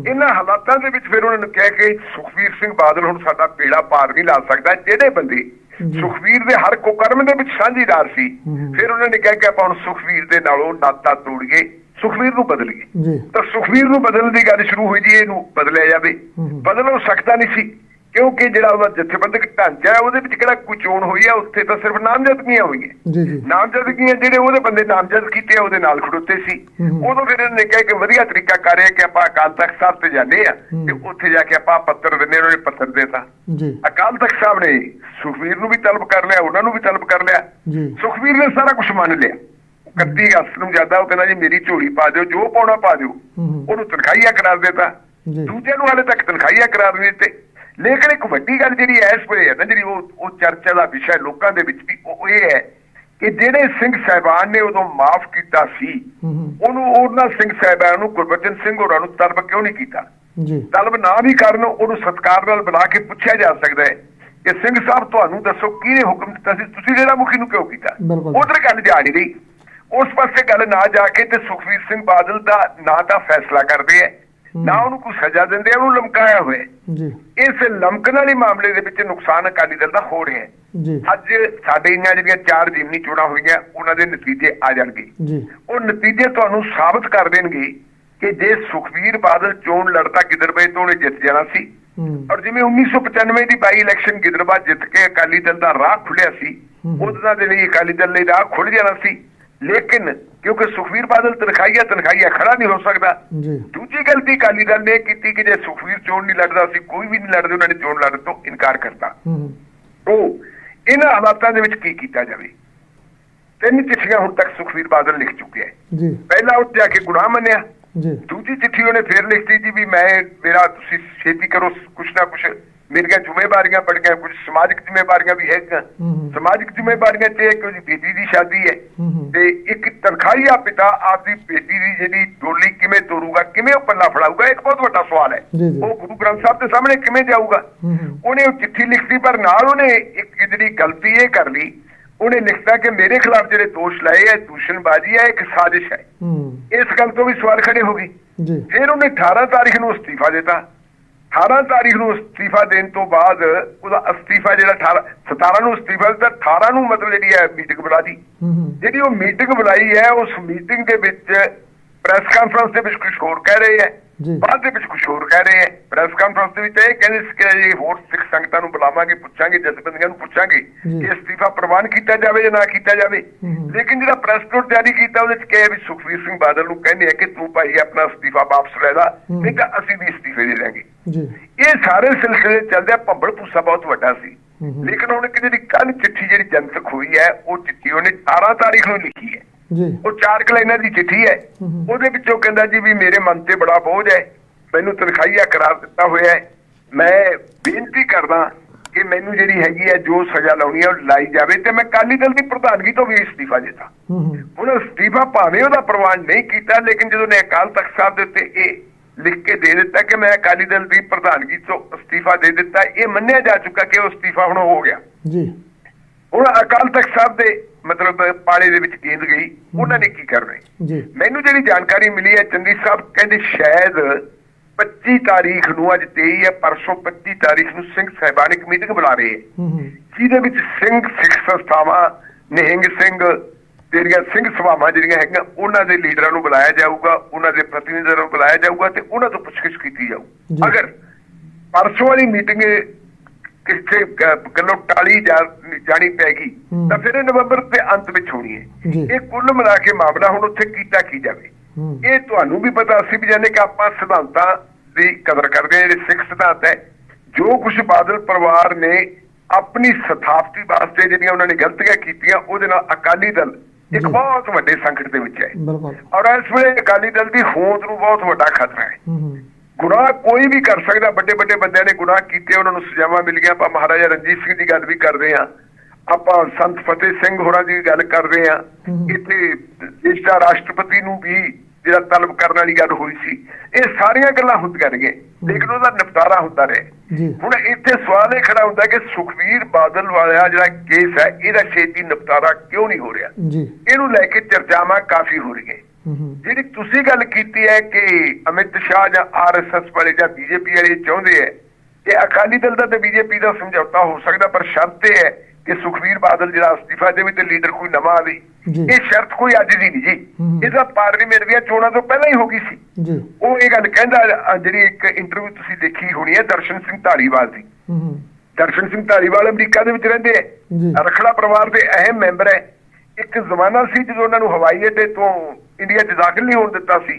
ਇਹਨਾਂ ਹਾਲਾਤਾਂ ਦੇ ਵਿੱਚ ਫਿਰ ਉਹਨਾਂ ਨੂੰ ਕਹਿ ਕੇ ਸੁਖਵੀਰ ਸਿੰਘ ਬਾਦਲ ਹੁਣ ਸਾਡਾ ਪੇੜਾ ਪਾਰ ਨਹੀਂ ਲਾ ਸਕਦਾ ਜਿਹੜੇ ਬੰਦੇ। ਸੁਖਵੀਰ ਦੇ ਹਰ ਕੁਕਰਮ ਦੇ ਵਿੱਚ ਸਾਂਝੀਦਾਰ ਸੀ। ਫਿਰ ਉਹਨਾਂ ਨੇ ਕਹਿ ਕੇ ਆਪਾਂ ਹੁਣ ਸੁਖਵੀਰ ਦੇ ਨਾਲੋਂ ਨਾਤਾ ਤੋੜੀਏ ਸੁਖਵੀਰ ਨੂੰ ਬਦਲੀਏ। ਤਾਂ ਸੁਖਵੀਰ ਨੂੰ ਬਦਲਣ ਦੀ ਗੱਲ ਸ਼ੁਰੂ ਹੋਈ ਜੀ ਇਹਨੂੰ ਬਦਲਿਆ ਜਾਵੇ। ਬਦਲ ਹੋ। ਸਕਦਾ ਨਹੀਂ ਸੀ। ਕਿਉਂਕਿ ਜਿਹੜਾ ਉਹਦਾ ਜਥੇਬੰਦਕ ਢਾਂਚਾ ਹੈ ਉਹਦੇ ਵਿੱਚ ਕਿਹੜਾ ਕੋਈ ਚੋਣ ਹੋਈ ਹੈ ਉੱਥੇ ਤਾਂ ਸਿਰਫ ਨਾਮਜ਼ਦਗੀਆਂ ਹੋਈਆਂ। ਜੀ ਜੀ। ਨਾਮਜ਼ਦਗੀਆਂ ਜਿਹੜੇ ਉਹਦੇ ਬੰਦੇ ਨਾਮਜ਼ਦ ਕੀਤੇ ਆ, ਉਹਦੇ ਨਾਲ ਖੜੋਤੇ ਸੀ। ਉਦੋਂ ਫਿਰ ਇਹਨੇ ਕਿਹਾ ਕਿ ਵਧੀਆ ਤਰੀਕਾ ਕਰ ਰਿਹਾ ਕਿ ਆਪਾਂ ਅਕਾਲ ਤਖਤ ਸਾਹਿਬ ਤੇ ਜਾਂਦੇ ਆ। ਤੇ ਉੱਥੇ ਜਾ ਕੇ ਆਪਾਂ ਪੱਤਰ ਦਿੰਦੇ ਉਹਨਾਂ ਨੇ ਪੱਤਰ ਦੇਤਾ। ਜੀ। ਅਕਾਲ ਤਖਤ ਸਾਹਿਬ ਨੇ ਸੁਖਵੀਰ ਨੂੰ ਵੀ ਤਲਬ ਕਰ ਲਿਆ ਉਹਨਾਂ ਨੂੰ ਵੀ ਤਲਬ ਕਰ ਲਿਆ। ਜੀ। ਸੁਖਵੀਰ ਨੇ ਸਾਰਾ ਕੁਝ ਮੰਨ ਲਿਆ। 31 ਅਗਸਤ ਨੂੰ ਜ਼ਿਆਦਾ ਉਹ ਕਹਿੰਦਾ ਜੀ ਮੇਰੀ ਝੋਲੀ ਪਾ ਦਿਓ ਜੋ ਪਾਉਣਾ ਪਾ ਦਿਓ। ਉਹਨੂੰ ਤਨਖਾਹੀਆ ਕਰਾਰ ਦਿੱਤਾ। ਦੂਜੇ ਨੂੰ ਹਾਲੇ ਤੱਕ ਤਨਖਾਹੀਆ ਕਰਾਰ ਨਹੀਂ ਦਿੱਤੇ। ਲੇਕਿਨ ਇੱਕ ਵੱਡੀ ਗੱਲ ਜਿਹੜੀ ਐਸ ਵੇਲੇ ਹੈ ਨਾ ਜਿਹੜੀ ਉਹ ਉਹ ਚਰਚਾ ਦਾ ਵਿਸ਼ਾ ਲੋਕਾਂ ਦੇ ਵਿੱਚ ਵੀ ਉਹ ਇਹ ਹੈ ਕਿ ਜਿਹੜੇ ਸਿੰਘ ਸਾਹਿਬਾਨ ਨੇ ਉਦੋਂ ਮਾਫ ਕੀਤਾ ਸੀ ਉਹਨੂੰ ਉਹਨਾਂ ਸਿੰਘ ਸਾਹਿਬਾਨ ਨੂੰ ਗੁਰਬਚਨ ਸਿੰਘ ਹੋਰਾਂ ਨੂੰ ਤਲਬ ਕਿਉਂ ਨਹੀਂ ਕੀਤਾ? ਜੀ। ਤਲਬ ਨਾ ਵੀ ਕਰਨ ਉਹਨੂੰ ਸਤਕਾਰ ਨਾਲ ਬੁਲਾ ਕੇ ਪੁੱਛਿਆ ਜਾ ਸਕਦਾ ਹੈ ਕਿ ਸਿੰਘ ਸਾਹਿਬ ਤੁਹਾਨੂੰ ਦੱਸੋ ਕਿਹਨੇ ਹੁਕਮ ਦਿੱਤਾ ਸੀ? ਤੁਸੀਂ ਜਿਹੜਾ ਮੁਖੀ ਨੂੰ ਕਿਉਂ ਕੀਤਾ। ਉਧਰ ਗੱਲ ਜਾ ਨਹੀਂ ਰਹੀ ਉਸ ਪਾਸੇ ਗੱਲ ਨਾ ਜਾ ਕੇ ਤੇ ਸੁਖਵੀਰ ਸਿੰਘ ਬਾਦਲ ਦਾ ਨਾ ਤਾਂ ਫੈਸਲਾ ਕਰਦੇ ਐ। ਨਾ ਉਹਨੂੰ ਕੋਈ ਸਜ਼ਾ ਦਿੰਦੇ ਆ, ਉਹਨੂੰ ਲਮਕਾਇਆ ਹੋਇਆ। ਜੀ। ਇਸ ਲਮਕਣ ਵਾਲੇ ਮਾਮਲੇ ਦੇ ਵਿੱਚ ਨੁਕਸਾਨ ਅਕਾਲੀ ਦਲ ਦਾ ਹੋ ਰਿਹਾ ਹੈ। ਜੀ। ਅੱਜ ਸਾਡੇ ਇੰਨੀਆਂ ਜਿਹੜੀਆਂ ਚਾਰ ਜਿਮਨੀ ਚੋਣਾਂ ਹੋਈਆਂ ਉਹਨਾਂ ਦੇ ਨਤੀਜੇ ਆ ਜਾਣਗੇ। ਜੀ। ਉਹ ਨਤੀਜੇ ਤੁਹਾਨੂੰ ਸਾਬਤ ਕਰ ਦੇਣਗੇ ਕਿ ਜੇ ਸੁਖਵੀਰ ਬਾਦਲ ਚੋਣ ਲੜਦਾ ਗਿੱਦੜਬਾਈ ਤੋਂ ਉਹਨੇ ਜਿੱਤ ਜਾਣਾ ਸੀ ਔਰ ਜਿਵੇਂ 1995 ਦੀ ਬਾਈ ਇਲੈਕਸ਼ਨ ਗਿੱਦੜਬਾਹ ਜਿੱਤ ਕੇ ਅਕਾਲੀ ਦਲ ਦਾ ਰਾਹ ਖੁੱਲਿਆ ਸੀ। ਉਹਦਾ ਦੇ ਲਈ ਅਕਾਲੀ ਦਲ ਲਈ ਰਾਹ ਖੁੱਲ ਜਾਣਾ ਸੀ। ਲੇਕਿਨ ਕਿਉਂਕਿ ਸੁਖਵੀਰ ਬਾਦਲ ਤਨਖਾਹੀਆ ਤਨਖਾਹੀਆ ਖੜਾ ਨਹੀਂ ਹੋ ਸਕਦਾ। ਜੀ। ਦੂਜੀ ਗਲਤੀ ਅਕਾਲੀ ਦਲ ਨੇ ਕੀਤੀ ਕਿ ਜੇ ਸੁਖਵੀਰ ਚੋਣ ਨਹੀਂ ਲੜਦਾ ਸੀ ਕੋਈ ਵੀ ਨਹੀਂ ਲੜਦੇ ਉਹਨਾਂ ਨੇ ਚੋਣ ਲੜਨ ਤੋਂ ਇਨਕਾਰ ਕਰਤਾ। ਉਹ ਇਹਨਾਂ ਹਾਲਾਤਾਂ ਦੇ ਵਿੱਚ ਕੀ ਕੀਤਾ ਜਾਵੇ? ਤਿੰਨ ਚਿੱਠੀਆਂ ਹੁਣ ਤੱਕ ਸੁਖਵੀਰ ਬਾਦਲ ਲਿਖ ਚੁੱਕਿਆ ਹੈ। ਜੀ। ਪਹਿਲਾ ਉੱਠ ਜਾ ਕੇ ਗੁਨਾਹ ਮੰਨਿਆ। ਜੀ। ਦੂਜੀ ਚਿੱਠੀ ਉਹਨੇ ਫੇਰ ਲਿਖਤੀ ਜੀ ਵੀ ਮੈਂ ਮੇਰਾ ਤੁਸੀਂ ਛੇਤੀ ਕਰੋ ਕੁਛ ਨਾ ਕੁਛ ਮੇਰੀਆਂ ਜ਼ਿੰਮੇਵਾਰੀਆਂ ਬੜ ਗਈਆਂ ਕੁਝ ਸਮਾਜਿਕ ਜ਼ਿੰਮੇਵਾਰੀਆਂ ਵੀ ਹੈਗੀਆਂ ਸਮਾਜਿਕ ਜ਼ਿੰਮੇਵਾਰੀਆਂ ਤੇ ਇੱਕ ਉਹਦੀ ਬੇਟੀ ਦੀ ਸ਼ਾਦੀ ਹੈ ਤੇ ਇੱਕ ਤਨਖਾਹੀਆ ਪਿਤਾ ਆਪਦੀ ਬੇਟੀ ਦੀ ਜਿਹੜੀ ਡੋਲੀ ਕਿਵੇਂ ਤੋਰੂਗਾ ਕਿਵੇਂ ਉਹ ਪੱਲਾ ਫੜਾਊਗਾ ਇੱਕ ਬਹੁਤ ਵੱਡਾ ਸਵਾਲ ਹੈ। ਉਹ ਗੁਰੂ ਗ੍ਰੰਥ ਸਾਹਿਬ ਦੇ ਸਾਹਮਣੇ ਕਿਵੇਂ ਜਾਊਗਾ ਉਹਨੇ ਉਹ ਚਿੱਠੀ ਲਿਖਤੀ ਪਰ ਨਾਲ ਉਹਨੇ ਇੱਕ ਜਿਹੜੀ ਗਲਤੀ ਇਹ ਕਰ ਲਈ ਉਹਨੇ ਲਿਖਤਾ ਕਿ ਮੇਰੇ ਖਿਲਾਫ ਜਿਹੜੇ ਦੋਸ਼ ਲਾਏ ਹੈ ਦੂਸ਼ਣਬਾਜ਼ੀ ਹੈ ਇੱਕ ਸਾਜ਼ਿਸ਼ ਹੈ ਇਸ ਗੱਲ ਤੋਂ ਵੀ ਸਵਾਲ ਖੜੇ ਹੋ ਗਏ ਫਿਰ ਉਹਨੇ 18 ਤਾਰੀਖ ਨੂੰ ਅਸਤੀਫਾ ਦਿੱਤਾ 18 ਤਾਰੀਖ ਨੂੰ ਅਸਤੀਫਾ ਦੇਣ ਤੋਂ ਬਾਅਦ ਉਹਦਾ ਅਸਤੀਫਾ ਜਿਹੜਾ 18 17 ਨੂੰ ਅਸਤੀਫਾ ਦਿੱਤਾ 18 ਨੂੰ ਮਤਲਬ ਜਿਹੜੀ ਹੈ ਮੀਟਿੰਗ ਬੁਲਾ ਦੀ ਜਿਹੜੀ ਉਹ ਮੀਟਿੰਗ ਬੁਲਾਈ ਹੈ ਉਸ ਮੀਟਿੰਗ ਦੇ ਵਿੱਚ ਪ੍ਰੈਸ ਕਾਨਫਰੰਸ ਦੇ ਵਿੱਚ ਕੁਝ ਹੋਰ ਕਹਿ ਰਹੇ ਹੈ। ਬਾਅਦ ਦੇ ਵਿੱਚ ਕੁਝ ਹੋਰ ਕਹਿ ਰਹੇ ਹੈ ਪ੍ਰੈਸ ਕਾਨਫਰੰਸ ਦੇ ਵਿੱਚ ਇਹ ਕਹਿੰਦੇ ਸੀ ਕਿ ਇਹ ਹੋਰ ਸਿੱਖ ਸੰਗਤਾਂ ਨੂੰ ਬੁਲਾਵਾਂਗੇ ਪੁੱਛਾਂਗੇ ਜਥੇਬੰਦੀਆਂ ਨੂੰ ਪੁੱਛਾਂਗੇ। ਕਿ ਅਸਤੀਫਾ ਪ੍ਰਵਾਨ ਕੀਤਾ ਜਾਵੇ ਜਾਂ ਨਾ ਕੀਤਾ ਜਾਵੇ। ਲੇਕਿਨ ਜਿਹੜਾ ਪ੍ਰੈਸ ਨੋਟ ਜਾਰੀ ਕੀਤਾ ਉਹਦੇ ਵਿੱਚ ਕਿਹਾ ਵੀ ਸੁਖਵੀਰ ਸਿੰਘ ਬਾਦਲ ਨੂੰ ਕਹਿੰਦੇ ਆ ਕਿ ਤੂੰ ਭਾਈ ਆਪਣਾ ਅਸਤੀਫਾ ਵਾਪਸ ਲੈ ਲੈ। ਨਹੀਂ ਤਾਂ ਅਸੀਂ ਵੀ ਅਸਤੀਫੇ ਦੇ ਦਾਂਗੇ ਜੀ ਇਹ ਸਾਰੇ ਸਿਲਸਿਲੇ ਚੱਲਦੇ ਭੰਬਲ ਭੂਸਾ ਬਹੁਤ ਵੱਡਾ ਸੀ। ਲੇਕਿਨ ਉਹਨੇ ਕਿ ਜਿਹੜੀ ਕੱਲ ਚਿੱਠੀ ਜਿਹੜੀ ਜਨਤਕ ਹੋਈ ਹੈ ਉਹ ਚਿੱਠੀ ਉਹਨੇ 18 ਤਾਰੀਖ ਨੂੰ ਲਿਖੀ ਹੈ ਜੀ। ਉਹ ਚਾਰ ਕਲਾਈਨਾਂ ਦੀ ਚਿੱਠੀ ਹੈ। ਉਹਦੇ ਵਿੱਚੋਂ ਕਹਿੰਦਾ ਜੀ ਵੀ ਮੇਰੇ ਮਨ ਤੇ ਬੜਾ ਬੋਝ ਹੈ। ਮੈਨੂੰ ਤਨਖਾਹੀਆ ਕਰਾਰ ਦਿੱਤਾ ਹੋਇਆ ਹੈ। ਮੈਂ ਬੇਨਤੀ ਕਰਦਾ ਕਿ ਮੈਨੂੰ ਜਿਹੜੀ ਹੈਗੀ ਹੈ ਜੋ ਸਜ਼ਾ ਲਾਉਣੀ ਹੈ ਉਹ ਲਾਈ ਜਾਵੇ ਤੇ ਮੈਂ ਕਾਲੀ ਦਲ ਦੀ ਪ੍ਰਧਾਨਗੀ ਤੋਂ ਵੀ ਅਸਤੀਫਾ ਦਿੱਤਾ। ਹੁਣ ਅਸਤੀਫਾ ਭਾਵੇਂ ਉਹਦਾ ਪ੍ਰਵਾਨ ਨਹੀਂ ਕੀਤਾ ਲੇਕਿਨ ਜਦੋਂ ਨੇ ਅਕਾਲ ਤਖਤ ਸਾਹਿਬ ਦੇ ਉੱਤੇ ਇਹ ਲਿਖ ਕੇ ਦੇ ਦਿੱਤਾ ਕਿ ਮੈਂ ਅਕਾਲੀ ਦਲ ਦੀ ਪ੍ਰਧਾਨਗੀ ਤੋਂ ਅਸਤੀਫਾ ਦੇ ਦਿੱਤਾ ਇਹ ਮੰਨਿਆ ਜਾ ਚੁੱਕਾ ਕਿ ਉਹ ਅਸਤੀਫਾ ਹੁਣ ਹੋ ਗਿਆ। ਜੀ। ਹੁਣ ਅਕਾਲ ਤਖਤ ਸਾਹਿਬ ਦੇ ਮਤਲਬ ਪਾਲੇ ਦੇ ਵਿੱਚ ਗੇਂਦ ਗਈ ਉਹਨਾਂ ਨੇ ਕੀ ਕਰਨਾ ਜੀ। ਮੈਨੂੰ ਜਿਹੜੀ ਜਾਣਕਾਰੀ ਮਿਲੀ ਹੈ ਚੰਦੀ ਸਾਹਿਬ ਕਹਿੰਦੇ ਸ਼ਾਇਦ 25 ਤਾਰੀਖ ਨੂੰ ਅੱਜ 23 ਹੈ ਪਰਸੋਂ 25 ਤਾਰੀਖ ਨੂੰ ਸਿੰਘ ਸਾਹਿਬਾਨ ਇੱਕ ਮੀਟਿੰਗ ਬੁਲਾ ਰਹੇ ਹੈ। ਜਿਹਦੇ ਵਿੱਚ ਸਿੰਘ ਸਿੱਖ ਸੰਸਥਾਵਾਂ ਨਿਹੰਗ ਸਿੰਘ ਜਿਹੜੀਆਂ ਸਿੰਘ ਸਭਾਵਾਂ ਜਿਹੜੀਆਂ ਹੈਗੀਆਂ ਉਹਨਾਂ ਦੇ ਲੀਡਰਾਂ ਨੂੰ ਬੁਲਾਇਆ ਜਾਊਗਾ ਉਹਨਾਂ ਦੇ ਪ੍ਰਤੀਨਿਧਾਂ ਨੂੰ ਬੁਲਾਇਆ ਜਾਊਗਾ ਤੇ ਉਹਨਾਂ ਤੋਂ ਪੁੱਛਗਿੱਛ ਕੀਤੀ ਜਾਊ। ਅਗਰ ਪਰਸੋਂ ਵਾਲੀ ਮੀਟਿੰਗ ਕਿਸੇ ਗੱਲੋਂ ਟਾਲੀ ਜਾਣੀ ਪੈਗੀ। ਤਾਂ ਫਿਰ ਇਹ ਨਵੰਬਰ ਦੇ ਅੰਤ ਵਿੱਚ ਹੋਣੀ। ਹੈ। ਇਹ ਕੁੱਲ ਮਿਲਾ ਕੇ ਮਾਮਲਾ ਹੁਣ ਉੱਥੇ ਕੀਤਾ ਕੀ ਜਾਵੇ? ਇਹ ਤੁਹਾਨੂੰ ਵੀ ਪਤਾ ਅਸੀਂ ਵੀ ਜਾਣੇ ਕਿ ਆਪਾਂ ਸਿਧਾਂਤਾਂ ਦੀ ਕਦਰ ਕਰਦੇ ਹਾਂ ਜਿਹੜੇ ਸਿੱਖ ਸਿਧਾਂਤ ਹੈ ਜੋ ਕੁਝ ਬਾਦਲ ਪਰਿਵਾਰ ਨੇ ਆਪਣੀ ਸਥਾਪਤੀ ਵਾਸਤੇ ਜਿਹੜੀਆਂ ਉਹਨਾਂ ਨੇ ਗਲਤੀਆਂ ਕੀਤੀਆਂ ਉਹਦੇ ਨਾਲ ਅਕਾਲੀ ਦਲ ਇੱਕ। ਬਹੁਤ ਵੱਡੇ ਸੰਕਟ ਦੇ ਵਿੱਚ ਹੈ। ਬਿਲਕੁਲ। ਔਰ ਇਸ ਵੇਲੇ ਅਕਾਲੀ ਦਲ ਦੀ ਹੋਂਦ ਨੂੰ ਬਹੁਤ ਵੱਡਾ ਖਤਰਾ ਹੂੰ। ਗੁਨਾਹ ਕੋਈ ਵੀ ਕਰ ਸਕਦਾ। ਵੱਡੇ ਵੱਡੇ ਬੰਦਿਆਂ ਨੇ ਗੁਨਾਹ ਕੀਤੇ ਉਹਨਾਂ ਨੂੰ ਸਜ਼ਾਵਾਂ ਮਿਲੀਆਂ ਆਪਾਂ ਮਹਾਰਾਜਾ ਰਣਜੀਤ ਸਿੰਘ ਦੀ ਗੱਲ ਵੀ ਕਰਦੇ ਹਾਂ। ਆਪਾਂ ਸੰਤ ਫਤਿਹ ਸਿੰਘ ਹੋਰਾਂ ਦੀ ਗੱਲ ਕਰਦੇ ਹਾਂ। ਹਮ। ਇੱਥੇ ਦੇਸ਼ ਦਾ ਰਾਸ਼ਟਰਪਤੀ ਨੂੰ ਵੀ ਜਿਹੜਾ ਤਲਬ ਕਰਨ ਵਾਲੀ ਗੱਲ ਹੋਈ ਸੀ ਇਹ ਸਾਰੀਆਂ ਗੱਲਾਂ ਹੁੰਦੀਆਂ ਰਹੀਆਂ ਲੇਕਿਨ ਉਹਦਾ ਨਿਪਟਾਰਾ ਹੁੰਦਾ ਰਹੇ। ਹੁਣ ਇੱਥੇ ਸਵਾਲ ਇਹ ਖੜਾ ਹੁੰਦਾ ਕਿ ਸੁਖਵੀਰ ਬਾਦਲ ਵਾਲਾ ਜਿਹੜਾ ਕੇਸ ਹੈ ਇਹਦਾ ਛੇਤੀ ਨਿਪਟਾਰਾ ਕਿਉਂ ਨਹੀਂ ਹੋ ਰਿਹਾ? ਇਹਨੂੰ ਲੈ ਕੇ ਚਰਚਾਵਾਂ ਕਾਫੀ ਹੋ ਰਹੀਆਂ। ਜਿਹੜੀ ਤੁਸੀਂ ਗੱਲ ਕੀਤੀ ਹੈ ਕਿ ਅਮਿਤ ਸ਼ਾਹ ਜਾਂ ਆਰਐਸਐਸ ਵਾਲੇ ਜਾਂ ਬੀਜੇਪੀ ਵਾਲੇ ਚਾਹੁੰਦੇ ਹੈ ਕਿ ਅਕਾਲੀ ਦਲ ਦਾ ਤੇ ਬੀਜੇਪੀ ਦਾ ਸਮਝੌਤਾ ਹੋ ਸਕਦਾ ਪਰ ਸ਼ਰਤ ਇਹ ਹੈ ਕਿ ਸੁਖਵੀਰ ਬਾਦਲ ਜਿਹੜਾ ਅਸਤੀਫਾ ਦੇਵੇ ਤੇ ਲੀਡਰ ਕੋਈ ਨਵਾਂ ਆਵੇ। ਇਹ ਸ਼ਰਤ ਕੋਈ ਅੱਜ ਦੀ ਨਹੀਂ ਜੀ। ਇਹਦਾ ਪਾਰਲੀਮੈਂਟ ਦੀਆਂ ਚੋਣਾਂ ਤੋਂ ਪਹਿਲਾਂ ਹੀ ਹੋ ਗਈ ਸੀ। ਜੀ। ਉਹ ਇਹ ਗੱਲ ਕਹਿੰਦਾ ਜਿਹੜੀ ਇੱਕ ਇੰਟਰਵਿਊ ਤੁਸੀਂ ਦੇਖੀ ਹੋਣੀ ਹੈ ਦਰਸ਼ਨ ਸਿੰਘ ਧਾਲੀਵਾਲ ਦੀ। ਦਰਸ਼ਨ ਸਿੰਘ ਧਾਲੀਵਾਲ ਅਮਰੀਕਾ ਦੇ ਵਿੱਚ ਰਹਿੰਦੇ। ਹੈ। ਰਖੜਾ ਪਰਿਵਾਰ ਦੇ ਅਹਿਮ ਮੈਂਬਰ ਹੈ। ਇੱਕ ਜ਼ਮਾਨਾ ਸੀ ਜਦੋਂ ਉਹਨਾਂ ਨੂੰ ਹਵਾਈ ਅੱਡੇ ਤੋਂ ਇੰਡੀਆ 'ਚ ਦਾਖਲ ਨਹੀਂ ਹੋਣ ਦਿੱਤਾ ਸੀ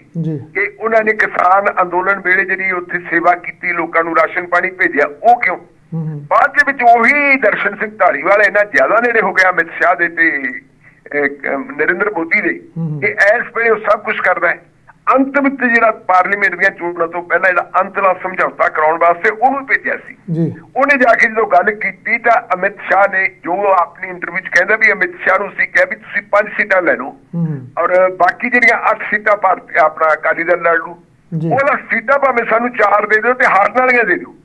ਕਿ ਉਹਨਾਂ ਨੇ ਕਿਸਾਨ ਅੰਦੋਲਨ ਵੇਲੇ ਜਿਹੜੀ ਉੱਥੇ ਸੇਵਾ ਕੀਤੀ ਲੋਕਾਂ ਨੂੰ ਰਾਸ਼ਨ ਪਾਣੀ ਭੇਜਿਆ ਉਹ ਕਿਉਂ? ਬਾਅਦ ਦੇ ਵਿੱਚ ਉਹੀ ਦਰਸ਼ਨ ਸਿੰਘ ਧਾਲੀਵਾਲ ਇੰਨਾ ਜ਼ਿਆਦਾ ਨੇੜੇ ਹੋ ਗਿਆ ਅਮਿਤ ਸ਼ਾਹ ਦੇ ਤੇ ਨਰਿੰਦਰ ਮੋਦੀ ਦੇ। ਕਿ ਇਸ ਵੇਲੇ ਉਹ ਸਭ ਕੁਝ ਕਰਦਾ ਹੈ। ਅੰਤ ਵਿੱਚ ਜਿਹੜਾ ਪਾਰਲੀਮੈਂਟ ਦੀਆਂ ਚੋਣਾਂ ਤੋਂ ਪਹਿਲਾਂ ਜਿਹੜਾ ਅੰਤਲਾ ਸਮਝੌਤਾ ਕਰਾਉਣ ਵਾਸਤੇ ਉਹਨੂੰ ਭੇਜਿਆ ਸੀ। ਜੀ। ਉਹਨੇ ਜਾ ਕੇ ਜਦੋਂ ਗੱਲ ਕੀਤੀ ਤਾਂ ਅਮਿਤ ਸ਼ਾਹ ਨੇ ਜੋ ਆਪਣੀ ਇੰਟਰਵਿਊ 'ਚ ਕਹਿੰਦਾ ਵੀ ਅਮਿਤ ਸ਼ਾਹ ਨੂੰ ਸੀ ਕਿਹਾ ਵੀ ਤੁਸੀਂ ਪੰਜ ਸੀਟਾਂ ਲੈ ਲਓ ਔਰ ਬਾਕੀ ਜਿਹੜੀਆਂ 8 ਸੀਟਾਂ ਭਾਰਤ ਆਪਣਾ ਅਕਾਲੀ ਦਲ ਲੜ ਲੂ। ਉਹਦਾ ਸੀਟਾਂ ਭਾਵੇਂ ਸਾਨੂੰ ਚਾਰ ਦੇ ਦਿਓ ਤੇ ਹਾਰਨ ਵਾਲੀਆਂ ਦੇ ਦਿਓ।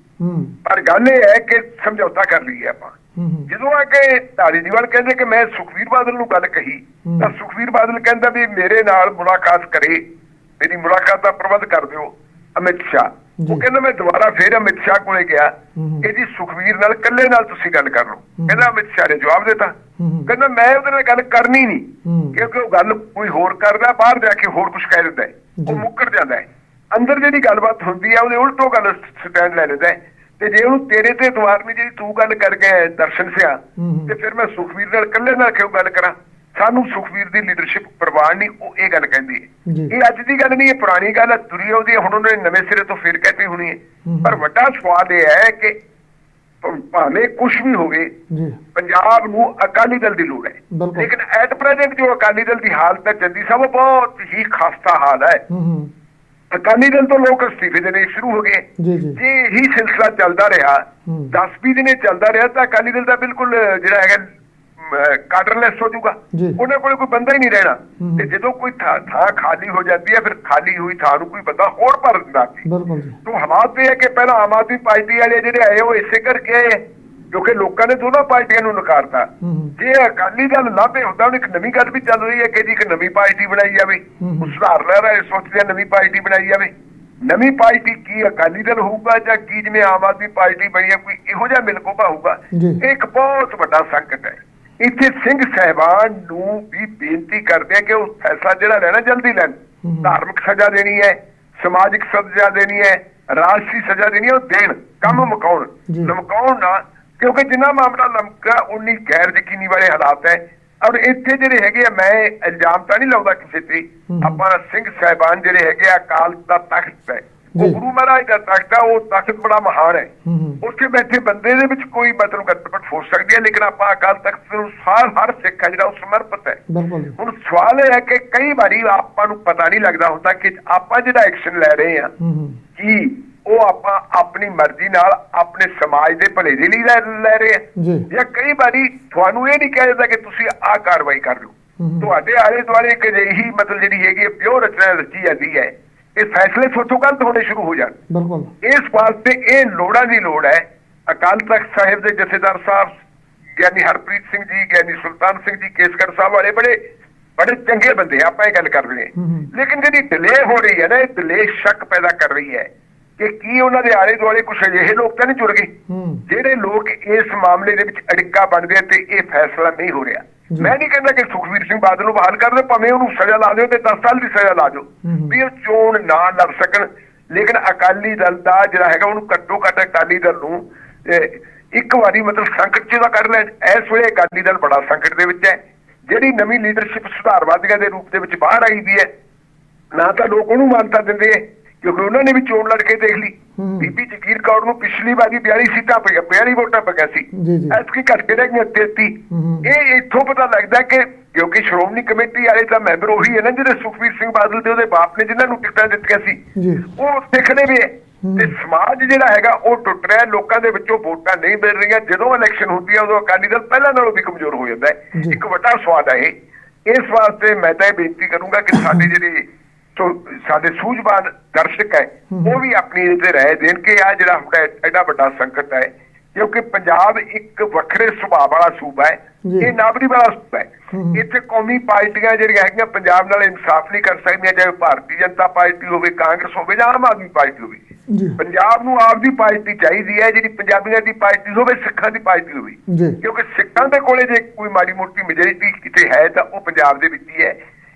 ਪਰ ਗੱਲ ਇਹ ਹੈ ਕਿ ਸਮਝੌਤਾ ਕਰ ਲਈਏ ਆਪਾਂ। ਹੂੰ ਹੂੰ। ਜਦੋਂ ਆ ਕੇ ਧਾਲੀਵਾਲ ਕਹਿੰਦੇ ਕਿ ਮੈਂ ਸੁਖਵੀਰ ਬਾਦਲ ਨੂੰ ਗੱਲ ਕਹੀ। ਤਾਂ ਸੁਖਵੀਰ ਬਾਦਲ ਕਹਿੰਦਾ ਵੀ ਮੇਰੇ ਨਾਲ ਮੁਲਾਕਾਤ ਕਰੇ। ਮੇਰੀ ਮੁਲਾਕਾਤ ਦਾ ਪ੍ਰਬੰਧ ਕਰ ਦਿਓ ਅਮਿਤ ਸ਼ਾਹ। ਉਹ ਕਹਿੰਦਾ ਮੈਂ ਦੁਬਾਰਾ ਫੇਰ ਅਮਿਤ ਸ਼ਾਹ ਕੋਲੇ ਗਿਆ ਜੀ ਸੁਖਵੀਰ ਨਾਲ ਇਕੱਲੇ ਨਾਲ ਤੁਸੀਂ ਗੱਲ ਕਰ ਲਓ। ਕਹਿੰਦਾ ਅਮਿਤ ਸ਼ਾਹ ਨੇ ਜਵਾਬ ਦਿੱਤਾ। ਕਹਿੰਦਾ ਮੈਂ ਉਹਦੇ ਨਾਲ ਗੱਲ ਕਰਨੀ ਨਹੀਂ। ਕਿਉਂਕਿ ਉਹ ਗੱਲ ਕੋਈ ਹੋਰ ਕਰਦਾ ਬਾਹਰ ਜਾ ਕੇ ਹੋਰ ਕੁਝ ਕਹਿ ਦਿੰਦਾ। ਉਹ ਮੁੱਕਰ ਜਾਂਦਾ ਹੈ ਅੰਦਰ ਜਿਹੜੀ ਗੱਲਬਾਤ ਹੁੰਦੀ ਹੈ ਉਹਦੇ ਉਲਟੋ ਗੱਲ ਸਟੈਂਡ ਲੈ ਲੈਂਦਾ ਤੇ ਜੇ ਉਹਨੂੰ ਤੇਰੇ ਤੇ ਦਵਾਰ ਨਹੀਂ ਜਿਹੜੀ ਤੂੰ ਗੱਲ ਕਰ ਗਿਆ ਦਰਸ਼ਨ ਸਿਆ। ਤੇ ਫਿਰ ਮੈਂ ਸੁਖਵੀਰ ਨਾਲ ਇਕੱਲੇ ਨਾਲ ਕਿਉਂ ਗੱਲ ਕਰਾਂ ਸਾਨੂੰ ਸੁਖਵੀਰ ਦੀ ਲੀਡਰਸ਼ਿਪ ਪ੍ਰਵਾਨ ਨਹੀਂ ਉਹ ਇਹ ਗੱਲ ਕਹਿੰਦੀ। ਹੈ ਇਹ ਅੱਜ ਦੀ ਗੱਲ ਨਹੀਂ ਇਹ ਪੁਰਾਣੀ ਗੱਲ ਹੈ ਆਉਂਦੀ ਹੈ ਹੁਣ ਉਹਨੇ ਨਵੇਂ ਸਿਰੇ ਤੋਂ ਫਿਰ ਕਹਿਤੀ ਹੋਣੀ ਹੈ। ਪਰ ਵੱਡਾ ਸਵਾਲ ਇਹ ਹੈ ਕਿ ਭਾਵੇਂ ਕੁਝ ਵੀ ਹੋਵੇ ਪੰਜਾਬ ਨੂੰ ਅਕਾਲੀ ਦਲ ਦੀ ਲੋੜ ਹੈ। ਲੇਕਿਨ ਐਟ ਪ੍ਰੈਜ਼ੈਂਟ ਜੋ ਅਕਾਲੀ ਦਲ ਦੀ ਹਾਲਤ ਹੈ ਜੰਦੀ ਸਾਹਿਬ ਬਹੁਤ ਹੀ ਖਸਤਾ ਹਾਲ ਹੈ ਅਕਾਲੀ ਦਲ ਤੋਂ ਲੋਕ ਅਸਤੀਫੇ ਦੇਣੇ ਸ਼ੁਰੂ ਹੋ ਗਏ ਜੀ ਇਹੀ ਸਿਲਸਿਲਾ ਚੱਲਦਾ ਰਿਹਾ ਹੂੰ। 10-20 ਦਿਨੇ ਚੱਲਦਾ ਰਿਹਾ ਤਾਂ ਅਕਾਲੀ ਦਲ ਦਾ ਬਿਲਕੁਲ ਜਿਹੜਾ ਹੈਗਾ ਕਾਡਰਲੈਸ ਹੋ ਜਾਊਗਾ। ਉਹਨਾਂ ਕੋਲ ਕੋਈ ਬੰਦਾ ਹੀ ਨਹੀਂ ਰਹਿਣਾ। ਤੇ ਜਦੋਂ ਕੋਈ ਥਾਂ ਖਾਲੀ ਹੋ ਜਾਂਦੀ ਹੈ ਫਿਰ ਖਾਲੀ ਹੋਈ ਥਾਂ ਨੂੰ ਕੋਈ ਬੰਦਾ ਹੋਰ ਭਰ ਦਿੰਦਾ ਸੀ ਬਿਲਕੁਲ ਜੀ। ਤੋਂ ਹਾਲਾਤ ਇਹ ਹੈ ਕਿ ਪਹਿਲਾਂ ਆਮ ਆਦਮੀ ਪਾਰਟੀ ਵਾਲੇ ਜਿਹੜੇ ਆਏ ਉਹ ਇਸੇ ਕਰਕੇ ਆਏ ਕਿਉਂਕਿ ਲੋਕਾਂ ਨੇ ਦੋਨਾਂ ਪਾਰਟੀਆਂ ਨੂੰ ਨਕਾਰਤਾ। ਜੇ ਅਕਾਲੀ ਦਲ ਲਾਭੇ ਹੁੰਦਾ ਹੁਣ ਇੱਕ ਨਵੀਂ ਗੱਲ ਵੀ ਚੱਲ ਰਹੀ ਹੈ ਕਿ ਜੀ ਇੱਕ ਨਵੀਂ ਪਾਰਟੀ ਬਣਾਈ ਜਾਵੇ। ਉਹ ਸੁਧਾਰ ਲੈ ਰਹੇ ਸੋਚਦੇ ਨਵੀਂ ਪਾਰਟੀ ਬਣਾਈ ਜਾਵੇ। ਨਵੀਂ ਪਾਰਟੀ ਕੀ ਅਕਾਲੀ ਦਲ ਹੋਊਗਾ ਜਾਂ ਕੀ ਜਿਵੇਂ ਆਮ ਆਦਮੀ ਪਾਰਟੀ ਬਣੀ ਹੈ ਕੋਈ ਇਹੋ ਜਿਹਾ ਮਿਲਕੋਬਾ ਹੋਊਗਾ। ਇਹ ਇੱਕ ਬਹੁਤ ਵੱਡਾ ਸੰਕਟ ਹੈ। ਇੱਥੇ ਸਿੰਘ ਸਹਿਬਾਨ ਨੂੰ ਵੀ ਬੇਨਤੀ ਕਰਦੇ ਆ ਕਿ ਉਹ ਫੈਸਲਾ ਜਿਹੜਾ ਲੈਣਾ ਜਲਦੀ ਲੈਣ। ਧਾਰਮਿਕ ਸਜ਼ਾ ਦੇਣੀ ਹੈ ਸਮਾਜਿਕ ਸਜ਼ਾ ਦੇਣੀ ਹੈ ਰਾਜਸੀ ਸਜ਼ਾ ਦੇਣੀ ਹੈ ਉਹ ਦੇਣ ਕੰਮ ਮੁਕਾਉਣ। ਲਮਕਾਉਣ ਨਾ ਕਿਉਂਕਿ ਜਿੰਨਾ ਮਾਮਲਾ ਲਮਕਾ ਉਨੀ ਗੈਰ ਯਕੀਨੀ ਵਾਲੇ ਹਾਲਾਤ ਹੈ ਔਰ ਇੱਥੇ ਜਿਹੜੇ ਹੈਗੇ ਆ ਮੈਂ ਇਲਜ਼ਾਮ ਤਾਂ ਨਹੀਂ ਲਾਉਂਦਾ ਕਿਸੇ ਤੇ। ਆਪਾਂ ਸਿੰਘ ਸਾਹਿਬਾਨ ਜਿਹੜੇ ਹੈਗੇ ਆ ਅਕਾਲ ਦਾ ਤਖਤ ਹੈ ਉਹ। ਗੁਰੂ ਮਹਾਰਾਜ ਦਾ ਤਖਤ ਹੈ ਉਹ ਤਖਤ ਬੜਾ ਮਹਾਨ ਹੈ। ਉੱਥੇ ਬੈਠੇ ਬੰਦੇ ਦੇ ਵਿੱਚ ਕੋਈ ਮਤਲਬ ਗੱਟਪਟ ਹੋ ਸਕਦੀ ਹੈ ਲੇਕਿਨ ਆਪਾਂ ਅਕਾਲ ਤਖਤ ਨੂੰ ਸਾਰ ਹਰ ਸਿੱਖ ਹੈ ਜਿਹੜਾ ਉਹ ਸਮਰਪਿਤ ਹੈ। ਹੁਣ ਸਵਾਲ ਇਹ ਹੈ ਕਿ ਕਈ ਵਾਰੀ ਆਪਾਂ ਨੂੰ ਪਤਾ ਨਹੀਂ ਲੱਗਦਾ ਹੁੰਦਾ ਕਿ ਆਪਾਂ ਜਿਹੜਾ ਐਕਸ਼ਨ ਲੈ ਰਹੇ ਹੂੰ ਕੀ ਉਹ ਆਪਾਂ ਆਪਣੀ ਮਰਜ਼ੀ ਨਾਲ ਆਪਣੇ ਸਮਾਜ ਦੇ ਭਲੇ ਦੇ ਲਈ ਲੈ ਰਹੇ ਹਾਂ। ਜੀ। ਕਈ ਵਾਰੀ ਤੁਹਾਨੂੰ ਇਹ ਨਹੀਂ ਕਿਹਾ ਜਾਂਦਾ ਕਿ ਤੁਸੀਂ ਆਹ ਕਾਰਵਾਈ ਕਰ ਲਓ। ਤੁਹਾਡੇ ਆਲੇ ਦੁਆਲੇ ਇੱਕ ਅਜਿਹੀ ਮਤਲਬ ਜਿਹੜੀ ਹੈਗੀ ਪਿਓਰ ਰਚਨਾ ਰਚੀ ਜਾਂਦੀ ਹੈ। ਇਹ ਫੈਸਲੇ ਸੋਚੋ ਗਲਤ ਹੋਣੇ ਸ਼ੁਰੂ ਹੋ ਜਾਣ। ਬਿਲਕੁਲ। ਇਸ ਵਾਸਤੇ ਇਹ ਲੋੜਾਂ ਦੀ ਲੋੜ ਹੈ ਅਕਾਲ ਤਖਤ ਸਾਹਿਬ ਦੇ ਜਥੇਦਾਰ ਸਾਹਿਬ ਗਿਆਨੀ ਹਰਪ੍ਰੀਤ ਸਿੰਘ ਜੀ ਗਿਆਨੀ ਸੁਲਤਾਨ ਸਿੰਘ ਜੀ ਕੇਸਗੜ੍ਹ ਸਾਹਿਬ ਵਾਲੇ ਬੜੇ ਬੜੇ ਚੰਗੇ ਬੰਦੇ ਆਪਾਂ ਇਹ ਗੱਲ ਕਰ ਰਹੇ ਹਾਂ। ਹਮ ਹਮ। ਲੇਕਿਨ ਜਿਹੜੀ ਡਿਲੇ ਹੋ ਰਹੀ ਹੈ ਨਾ ਇਹ ਡਿਲੇ ਸ਼ੱਕ ਪੈਦਾ ਕਰ ਰਹੀ ਹੈ ਕਿ ਕੀ ਉਹਨਾਂ ਦੇ ਆਲੇ ਦੁਆਲੇ ਕੁਝ ਅਜਿਹੇ ਲੋਕ ਤਾਂ ਨਹੀਂ ਜੁੜ ਗਏ? ਜਿਹੜੇ ਲੋਕ ਇਸ ਮਾਮਲੇ ਦੇ ਵਿੱਚ ਅੜਿੱਕਾ ਬਣਦੇ ਆ ਤੇ ਇਹ ਫੈਸਲਾ ਨਹੀਂ ਹੋ ਰਿਹਾ। ਮੈਂ ਨਹੀਂ ਕਹਿੰਦਾ ਕਿ ਸੁਖਵੀਰ ਸਿੰਘ ਬਾਦਲ ਨੂੰ ਬਹਾਲ ਕਰ ਦਿਓ ਭਾਵੇਂ ਉਹਨੂੰ ਸਜ਼ਾ ਲਾ ਦਿਓ ਤੇ 10 ਸਾਲ ਦੀ ਸਜ਼ਾ ਲਾ ਦਿਓ। ਵੀ ਉਹ ਚੋਣ ਨਾ ਲੜ ਸਕਣ। ਲੇਕਿਨ ਅਕਾਲੀ ਦਲ ਦਾ ਜਿਹੜਾ ਹੈਗਾ ਉਹਨੂੰ ਘੱਟੋ ਘੱਟ ਅਕਾਲੀ ਦਲ ਨੂੰ ਇੱਕ ਵਾਰੀ ਮਤਲਬ ਸੰਕਟ ਚ ਦਾ ਕੱਢ ਲੈਣ। ਇਸ ਵੇਲੇ ਅਕਾਲੀ ਦਲ ਬੜਾ ਸੰਕਟ ਦੇ ਵਿੱਚ ਹੈ। ਜਿਹੜੀ ਨਵੀਂ ਲੀਡਰਸ਼ਿਪ ਸੁਧਾਰਵਾਦੀਆਂ ਦੇ ਰੂਪ ਦੇ ਵਿੱਚ ਬਾਹਰ ਆਈ ਦੀ ਹੈ ਨਾ ਤਾਂ ਲੋਕ ਉਹਨੂੰ ਮਾਨਤਾ ਦਿੰਦੇ ਐ ਕਿਉਂਕਿ ਉਹਨਾਂ ਨੇ ਵੀ ਚੋਣ ਲੜ ਕੇ ਦੇਖ ਲਈ। ਬੀਬੀ ਜਗੀਰ ਕੌਰ ਨੂੰ ਪਿਛਲੀ ਵਾਰੀ 42 ਸੀਟਾਂ ਪਈਆਂ 42 ਵੋਟਾਂ ਪਈਆਂ ਸੀ। ਐਤਕੀ ਘੱਟ ਕੇ ਰਹਿ ਗਈਆਂ 33 ਹਮ। ਇਹ ਇੱਥੋਂ ਪਤਾ ਲੱਗਦਾ ਕਿ ਕਿਉਂਕਿ ਸ਼੍ਰੋਮਣੀ ਕਮੇਟੀ ਵਾਲੇ ਤਾਂ ਮੈਂਬਰ ਉਹੀ ਹੈ ਨਾ ਜਿਹੜੇ ਸੁਖਵੀਰ ਸਿੰਘ ਬਾਦਲ ਦੇ ਉਹਦੇ ਬਾਪ ਨੇ ਜਿਨ੍ਹਾਂ ਨੂੰ ਟਿਕਟਾਂ ਦਿੱਤੀਆਂ ਸੀ ਉਹ ਸਿੱਖਦੇ ਵੀ ਹੈ ਹਮ। ਤੇ ਸਮਾਜ ਜਿਹੜਾ ਹੈਗਾ ਉਹ ਟੁੱਟ ਰਿਹਾ ਲੋਕਾਂ ਦੇ ਵਿੱਚੋਂ ਵੋਟਾਂ ਨਹੀਂ ਮਿਲ ਰਹੀਆਂ ਜਦੋਂ ਇਲੈਕਸ਼ਨ ਹੁੰਦੀ ਹੈ ਉਦੋਂ ਅਕਾਲੀ ਦਲ ਪਹਿਲਾਂ ਨਾਲੋਂ ਵੀ ਕਮਜ਼ੋਰ ਹੋ ਜਾਂਦਾ ਹੈ। ਇੱਕ ਵੱਡਾ ਸਵਾਲ ਹੈ ਇਹ ਇਸ ਵਾਸਤੇ ਮੈਂ ਤਾਂ ਇਹ ਬੇਨਤੀ ਕਰੂੰਗਾ ਕਿ ਸਾਡੇ *coughs* ਜਿਹੜੇ ਸੋ ਸਾਡੇ ਸੂਝਵਾਨ ਦਰਸ਼ਕ ਹੈ। ਉਹ ਵੀ ਆਪਣੀ ਇਹ ਤੇ ਰਾਏ ਦੇਣ ਕਿ ਆ ਜਿਹੜਾ ਹੁੰਦਾ ਹੈ, ਐਡਾ ਵੱਡਾ ਸੰਕਟ ਹੈ ਕਿਉਂਕਿ ਪੰਜਾਬ ਇੱਕ ਵੱਖਰੇ ਸੁਭਾਅ ਵਾਲਾ ਸੂਬਾ ਹੈ। ਇਹ ਨਾਬਰੀ ਵਾਲਾ ਸੂਬਾ। ਹੈ ਇੱਥੇ ਕੌਮੀ ਪਾਰਟੀਆਂ ਜਿਹੜੀਆਂ ਹੈਗੀਆਂ ਪੰਜਾਬ ਨਾਲ ਇਨਸਾਫ ਨਹੀਂ ਕਰ ਸਕਦੀਆਂ ਚਾਹੇ ਭਾਰਤੀ ਜਨਤਾ ਪਾਰਟੀ ਹੋਵੇ ਕਾਂਗਰਸ ਹੋਵੇ ਜਾਂ ਆਮ ਆਦਮੀ ਪਾਰਟੀ ਹੋਵੇ ਪੰਜਾਬ ਨੂੰ ਆਪਦੀ ਪਾਰਟੀ ਚਾਹੀਦੀ ਹੈ ਜਿਹੜੀ ਪੰਜਾਬੀਆਂ ਦੀ ਪਾਰਟੀ ਹੋਵੇ ਸਿੱਖਾਂ ਦੀ ਪਾਰਟੀ ਹੋਵੇ ਕਿਉਂਕਿ ਸਿੱਖਾਂ ਦੇ ਕੋਲੇ ਜੇ ਕੋਈ ਮਾੜੀ ਮੋਟੀ ਮੈਜੋਰਿਟੀ ਕਿਤੇ ਹੈ ਤਾਂ ਉਹ ਪੰਜਾਬ ਦੇ ਵਿੱਚ ਹੀ ਹੈ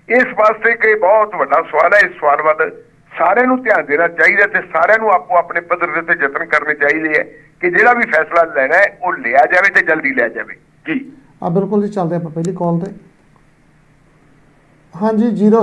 ਇਸ ਵਾਸਤੇ ਕਿ ਬਹੁਤ ਵੱਡਾ ਸਵਾਲ ਹੈ, ਇਸ ਸਵਾਲ ਵੱਲ ਸਾਰਿਆਂ ਨੂੰ ਧਿਆਨ ਦੇਣਾ ਚਾਹੀਦਾ ਤੇ ਸਾਰਿਆਂ ਨੂੰ ਆਪੋ ਆਪਣੇ ਪੱਧਰ ਦੇ ਉੱਤੇ ਯਤਨ ਕਰਨੇ ਚਾਹੀਦੇ ਹੈ ਕਿ ਜਿਹੜਾ ਵੀ ਫੈਸਲਾ ਲੈਣਾ ਹੈ, ਉਹ ਲਿਆ ਜਾਵੇ ਤੇ ਜਲਦੀ ਲਿਆ ਜਾਵੇ। ਜੀ। ਆ ਬਿਲਕੁਲ ਜੀ, ਚੱਲਦੇ ਆਪਾਂ ਪਹਿਲੀ ਕਾਲ ਤੇ। ਹਾਂਜੀ 0